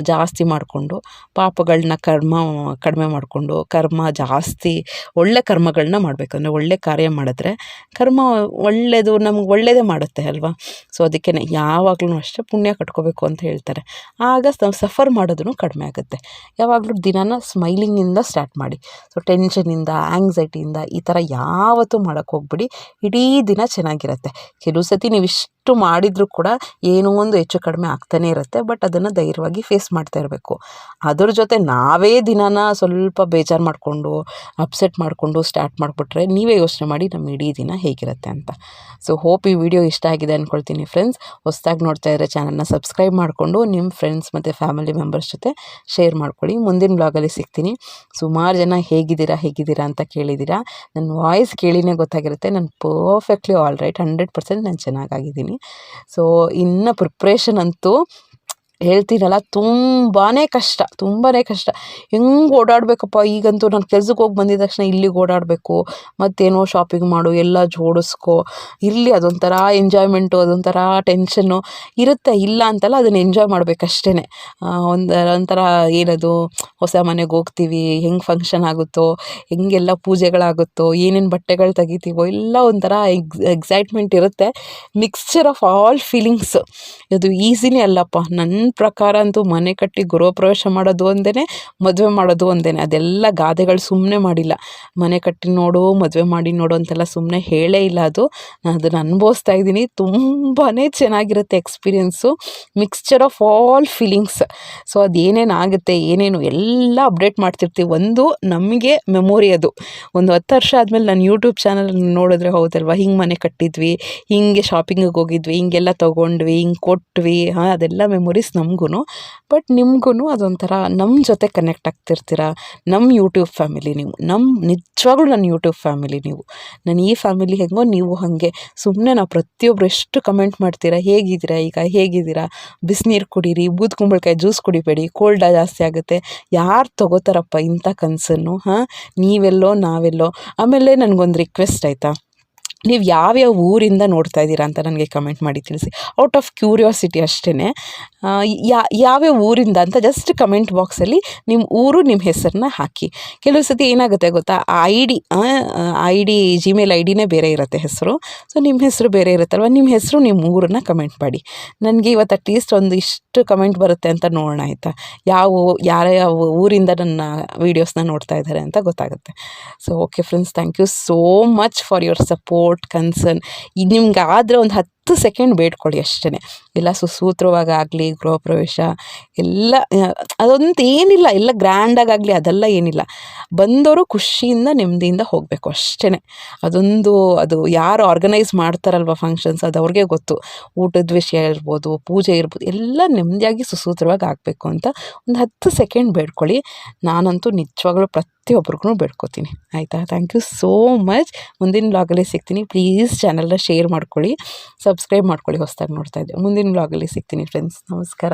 ಜಾಸ್ತಿ ಮಾಡಿಕೊಂಡು ಪಾಪಗಳನ್ನ ಕರ್ಮ, ಕಡಿಮೆ ಮಾಡಿಕೊಂಡು ಕರ್ಮ ಜಾಸ್ತಿ, ಒಳ್ಳೆ ಕರ್ಮಗಳನ್ನ ಮಾಡಬೇಕು. ಅಂದರೆ ಒಳ್ಳೆ ಕಾರ್ಯ ಮಾಡಿದ್ರೆ ಕರ್ಮ ಒಳ್ಳೆಯದು ನಮ್ಗೆ ಒಳ್ಳೆಯದೇ ಮಾಡುತ್ತೆ ಅಲ್ವಾ? ಸೊ ಅದಕ್ಕೆ ಯಾವಾಗಲೂ ಅಷ್ಟೇ ಪುಣ್ಯ ಕಟ್ಕೋಬೇಕು ಅಂತ ಹೇಳ್ತಾರೆ. ಆಗ ನಾವು ಸಫರ್ ಮಾಡೋದನ್ನು ಕಡಿಮೆ ಆಗುತ್ತೆ. ಯಾವಾಗಲೂ ದಿನಾನ ಸ್ಮೈಲಿಂಗಿಂದ ಸ್ಟಾರ್ಟ್ ಮಾಡಿ. ಸೊ ಟೆನ್ಷನಿಂದ ಆ್ಯಂಗ್ಸೈಟಿಯಿಂದ ಈ ಥರ ಯಾವತ್ತೂ ಮಾಡೋಕ್ಕೆ ಹೋಗ್ಬಿಡಿ. ಇಡೀ ದಿನ ಚೆನ್ನಾಗಿರುತ್ತೆ. ಕೆಲವು ಸತಿ ನೀವು ಮಾಡಿದರೂ ಕೂಡ ಏನೋ ಒಂದು ಹೆಚ್ಚು ಕಡಿಮೆ ಆಗ್ತಾನೇ ಇರುತ್ತೆ. ಬಟ್ ಅದನ್ನು ಧೈರ್ಯವಾಗಿ ಫೇಸ್ ಮಾಡ್ತಾ ಇರಬೇಕು. ಅದ್ರ ಜೊತೆ ನಾವೇ ದಿನಾನ ಸ್ವಲ್ಪ ಬೇಜಾರು ಮಾಡಿಕೊಂಡು ಅಪ್ಸೆಟ್ ಮಾಡಿಕೊಂಡು ಸ್ಟಾರ್ಟ್ ಮಾಡಿಬಿಟ್ರೆ ನೀವೇ ಯೋಚನೆ ಮಾಡಿ ನಮ್ಮ ಇಡೀ ದಿನ ಹೇಗಿರುತ್ತೆ ಅಂತ. ಸೊ ಹೋಪ್ ಈ ವಿಡಿಯೋ ಇಷ್ಟ ಆಗಿದೆ ಅಂದ್ಕೊಳ್ತೀನಿ ಫ್ರೆಂಡ್ಸ್ ಹೊಸ್ದಾಗಿ ನೋಡ್ತಾ ಇದ್ರೆ ಚಾನಲ್ನ ಸಬ್ಸ್ಕ್ರೈಬ್ ಮಾಡಿಕೊಂಡು ನಿಮ್ಮ ಫ್ರೆಂಡ್ಸ್ ಮತ್ತು ಫ್ಯಾಮಿಲಿ ಮೆಂಬರ್ಸ್ ಜೊತೆ ಶೇರ್ ಮಾಡ್ಕೊಳ್ಳಿ. ಮುಂದಿನ ಬ್ಲಾಗಲ್ಲಿ ಸಿಗ್ತೀನಿ. ಸುಮಾರು ಜನ ಹೇಗಿದ್ದೀರಾ ಹೇಗಿದ್ದೀರಾ ಅಂತ ಕೇಳಿದ್ದೀರಾ. ನನ್ನ ವಾಯ್ಸ್ ಕೇಳಿನೇ ಗೊತ್ತಾಗಿರುತ್ತೆ. ನಾನು perfectly all right hundred percent ನಾನು ಚೆನ್ನಾಗಾಗಿದ್ದೀನಿ ಸೊ ಇನ್ನು ಪ್ರಿಪ್ರೇಷನ್ ಅಂತೂ ಹೇಳ್ತೀನಲ್ಲ ತುಂಬಾ ಕಷ್ಟ ತುಂಬಾ ಕಷ್ಟ. ಹೆಂಗೆ ಓಡಾಡಬೇಕಪ್ಪ? ಈಗಂತೂ ನಾನು ಕೆಲ್ಸಕ್ಕೆ ಹೋಗಿ ಬಂದಿದ ತಕ್ಷಣ ಇಲ್ಲಿಗೆ ಓಡಾಡಬೇಕು. ಮತ್ತೇನೋ ಶಾಪಿಂಗ್ ಮಾಡು, ಎಲ್ಲ ಜೋಡಿಸ್ಕೊ. ಇರಲಿ ಅದೊಂಥರ ಎಂಜಾಯ್ಮೆಂಟು ಅದೊಂಥರ ಟೆನ್ಷನ್ನು ಇರುತ್ತೆ. ಇಲ್ಲ ಅಂತಲ್ಲ ಅದನ್ನು ಎಂಜಾಯ್ ಮಾಡಬೇಕಷ್ಟೇ ಒಂದು ಒಂಥರ ಏನದು, ಹೊಸ ಮನೆಗೆ ಹೋಗ್ತೀವಿ, ಹೆಂಗೆ ಫಂಕ್ಷನ್ ಆಗುತ್ತೋ, ಹೆಂಗೆಲ್ಲ ಪೂಜೆಗಳಾಗುತ್ತೋ, ಏನೇನು ಬಟ್ಟೆಗಳು ತೆಗಿತೀವೋ, ಎಲ್ಲ ಒಂಥರ ಎಕ್ಸ್ ಎಕ್ಸೈಟ್ಮೆಂಟ್ ಇರುತ್ತೆ. ಮಿಕ್ಸ್ಚರ್ ಆಫ್ ಆಲ್ ಫೀಲಿಂಗ್ಸ್ ಇದು ಈಸಿನೇ ಅಲ್ಲಪ್ಪ. ನನ್ನ ಪ್ರಕಾರ ಅಂತೂ ಮನೆ ಕಟ್ಟಿ ಗೃಹ ಪ್ರವೇಶ ಮಾಡೋದು ಒಂದೇ ಮದುವೆ ಮಾಡೋದು ಒಂದೇ ಅದೆಲ್ಲ ಗಾದೆಗಳು ಸುಮ್ಮನೆ ಮಾಡಿಲ್ಲ. ಮನೆ ಕಟ್ಟಿ ನೋಡು, ಮದುವೆ ಮಾಡಿ ನೋಡು ಅಂತೆಲ್ಲ ಸುಮ್ಮನೆ ಹೇಳೇ ಇಲ್ಲ ಅದು. ನಾನು ಅದನ್ನು ಅನುಭವಿಸ್ತಾ ಇದ್ದೀನಿ. ತುಂಬಾ ಚೆನ್ನಾಗಿರುತ್ತೆ experience. Mixture of all feelings so ಅದು ಏನೇನು ಆಗುತ್ತೆ, ಏನೇನು ಎಲ್ಲ ಅಪ್ಡೇಟ್ ಮಾಡ್ತಿರ್ತೀವಿ. ಒಂದು ನಮಗೆ ಮೆಮೊರಿ ಅದು. ಒಂದು ಹತ್ತು ವರ್ಷ ಆದಮೇಲೆ ನಾನು ಯೂಟ್ಯೂಬ್ ಚಾನಲ್ ನೋಡಿದ್ರೆ ಹೌದಲ್ವಾ? ಹಿಂಗೆ ಮನೆ ಕಟ್ಟಿದ್ವಿ, ಹಿಂಗೆ ಶಾಪಿಂಗಿಗೆ ಹೋಗಿದ್ವಿ, ಹಿಂಗೆಲ್ಲ ತೊಗೊಂಡ್ವಿ, ಹಿಂಗೆ ಕೊಟ್ವಿ, ಹಾಂ, ಅದೆಲ್ಲ ಮೆಮೊರೀಸ್ ನಮಗೂ ಬಟ್ ನಿಮ್ಗೂ ಅದೊಂಥರ ನಮ್ಮ ಜೊತೆ ಕನೆಕ್ಟ್ ಆಗ್ತಿರ್ತೀರ. ನಮ್ಮ ಯೂಟ್ಯೂಬ್ ಫ್ಯಾಮಿಲಿ ನೀವು. ನಮ್ಮ ನಿಜವಾಗ್ಲೂ ನನ್ನ ಯೂಟ್ಯೂಬ್ ಫ್ಯಾಮಿಲಿ ನೀವು. ನಾನು ಈ ಫ್ಯಾಮಿಲಿ ಹೆಂಗೋ ನೀವು ಹಾಗೆ. ಸುಮ್ಮನೆ ನಾವು ಪ್ರತಿಯೊಬ್ಬರು ಎಷ್ಟು ಕಮೆಂಟ್ ಮಾಡ್ತೀರಾ, ಹೇಗಿದ್ದೀರಾ ಈಗ, ಹೇಗಿದ್ದೀರಾ? ಬಿಸಿನೀರು ಕುಡೀರಿ, ಬೂದ್ ಕುಂಬಳಕಾಯಿ ಜ್ಯೂಸ್ ಕುಡಿಬೇಡಿ ಕೋಲ್ಡ ಜಾಸ್ತಿ ಆಗುತ್ತೆ. ಯಾರು ತಗೋತಾರಪ್ಪ ಇಂಥ ಕನಸನ್ನು, ಹಾಂ? ನೀವೆಲ್ಲೋ, ನಾವೆಲ್ಲೋ. ಆಮೇಲೆ ನನಗೊಂದು ರಿಕ್ವೆಸ್ಟ್ ಆಯಿತಾ? ನೀವು ಯಾವ್ಯಾವ ಊರಿಂದ ನೋಡ್ತಾ ಇದ್ದೀರಾ ಅಂತ ನನಗೆ ಕಮೆಂಟ್ ಮಾಡಿ ತಿಳಿಸಿ. ಔಟ್ ಆಫ್ ಕ್ಯೂರಿಯಾಸಿಟಿ ಅಷ್ಟೇ ಯಾವ್ಯಾವ ಊರಿಂದ ಅಂತ ಜಸ್ಟ್ ಕಮೆಂಟ್ ಬಾಕ್ಸಲ್ಲಿ ನಿಮ್ಮ ಊರು ನಿಮ್ಮ ಹೆಸರನ್ನ ಹಾಕಿ. ಕೆಲವು ಸತಿ ಏನಾಗುತ್ತೆ ಗೊತ್ತಾ? I D I D Gmail I ಡಿನೇ ಬೇರೆ ಇರುತ್ತೆ ಹೆಸರು. ಸೊ ನಿಮ್ಮ ಹೆಸರು ಬೇರೆ ಇರುತ್ತಲ್ವ? ನಿಮ್ಮ ಹೆಸರು ನಿಮ್ಮ ಊರನ್ನ ಕಮೆಂಟ್ ಮಾಡಿ. ನನಗೆ ಇವತ್ತು ಅಟ್ಲೀಸ್ಟ್ ಒಂದು ಇಷ್ಟು ಕಮೆಂಟ್ ಬರುತ್ತೆ ಅಂತ ನೋಡೋಣ ಆಯಿತಾ? ಯಾವ ಯಾರ್ಯಾವ ಊರಿಂದ ನನ್ನ ವೀಡಿಯೋಸ್ನ ನೋಡ್ತಾ ಇದ್ದಾರೆ ಅಂತ ಗೊತ್ತಾಗುತ್ತೆ. So okay friends thank you so much for your support concern ನಿಮ್ಗೆ ಆದರೆ ಒಂದು ಹತ್ತು ಸೆಕೆಂಡ್ ಬೇಡ್ಕೊಳ್ಳಿ ಅಷ್ಟೇ ಇಲ್ಲ ಸುಸೂತ್ರವಾಗಲಿ ಗೃಹ ಪ್ರವೇಶ, ಎಲ್ಲ ಅದೊಂದು ಏನಿಲ್ಲ, ಎಲ್ಲ ಗ್ರ್ಯಾಂಡಾಗಲಿ ಅದೆಲ್ಲ ಏನಿಲ್ಲ. ಬಂದವರು ಖುಷಿಯಿಂದ, ನೆಮ್ಮದಿಯಿಂದ ಹೋಗಬೇಕು ಅಷ್ಟೇ ಅದೊಂದು, ಅದು ಯಾರು ಆರ್ಗನೈಸ್ ಮಾಡ್ತಾರಲ್ವ ಫಂಕ್ಷನ್ಸ್ ಅದು ಅವ್ರಿಗೆ ಗೊತ್ತು. ಊಟದ ವಿಷಯ ಇರ್ಬೋದು, ಪೂಜೆ ಇರ್ಬೋದು, ಎಲ್ಲ ನೆಮ್ಮದಿಯಾಗಿ ಸುಸೂತ್ರವಾಗಿ ಆಗಬೇಕು ಅಂತ ಒಂದು ಹತ್ತು ಸೆಕೆಂಡ್ ಬೇಡ್ಕೊಳ್ಳಿ ನಾನಂತೂ ನಿಜವಾಗ್ಲೂ ಪ್ರತಿಯೊಬ್ರಿಗೂ ಬೇಡ್ಕೊತೀನಿ. ಆಯಿತಾ? ಥ್ಯಾಂಕ್ ಯು ಸೋ ಮಚ್ ಮುಂದಿನ ಬ್ಲಾಗಲ್ಲಿ ಸಿಗ್ತೀನಿ. ಪ್ಲೀಸ್ ಚಾನಲ್ನ ಶೇರ್ ಮಾಡ್ಕೊಳ್ಳಿ. ಸಬ್ಸ್ಕ್ರೈಬ್ ಮಾಡ್ಕೊಳ್ಳಿ ಹೊಸದಾಗಿ ನೋಡ್ತಾ ಇದ್ದೆ. ಮುಂದಿನ ಬ್ಲಾಗಲ್ಲಿ ಸಿಗ್ತೀನಿ ಫ್ರೆಂಡ್ಸ್ ನಮಸ್ಕಾರ.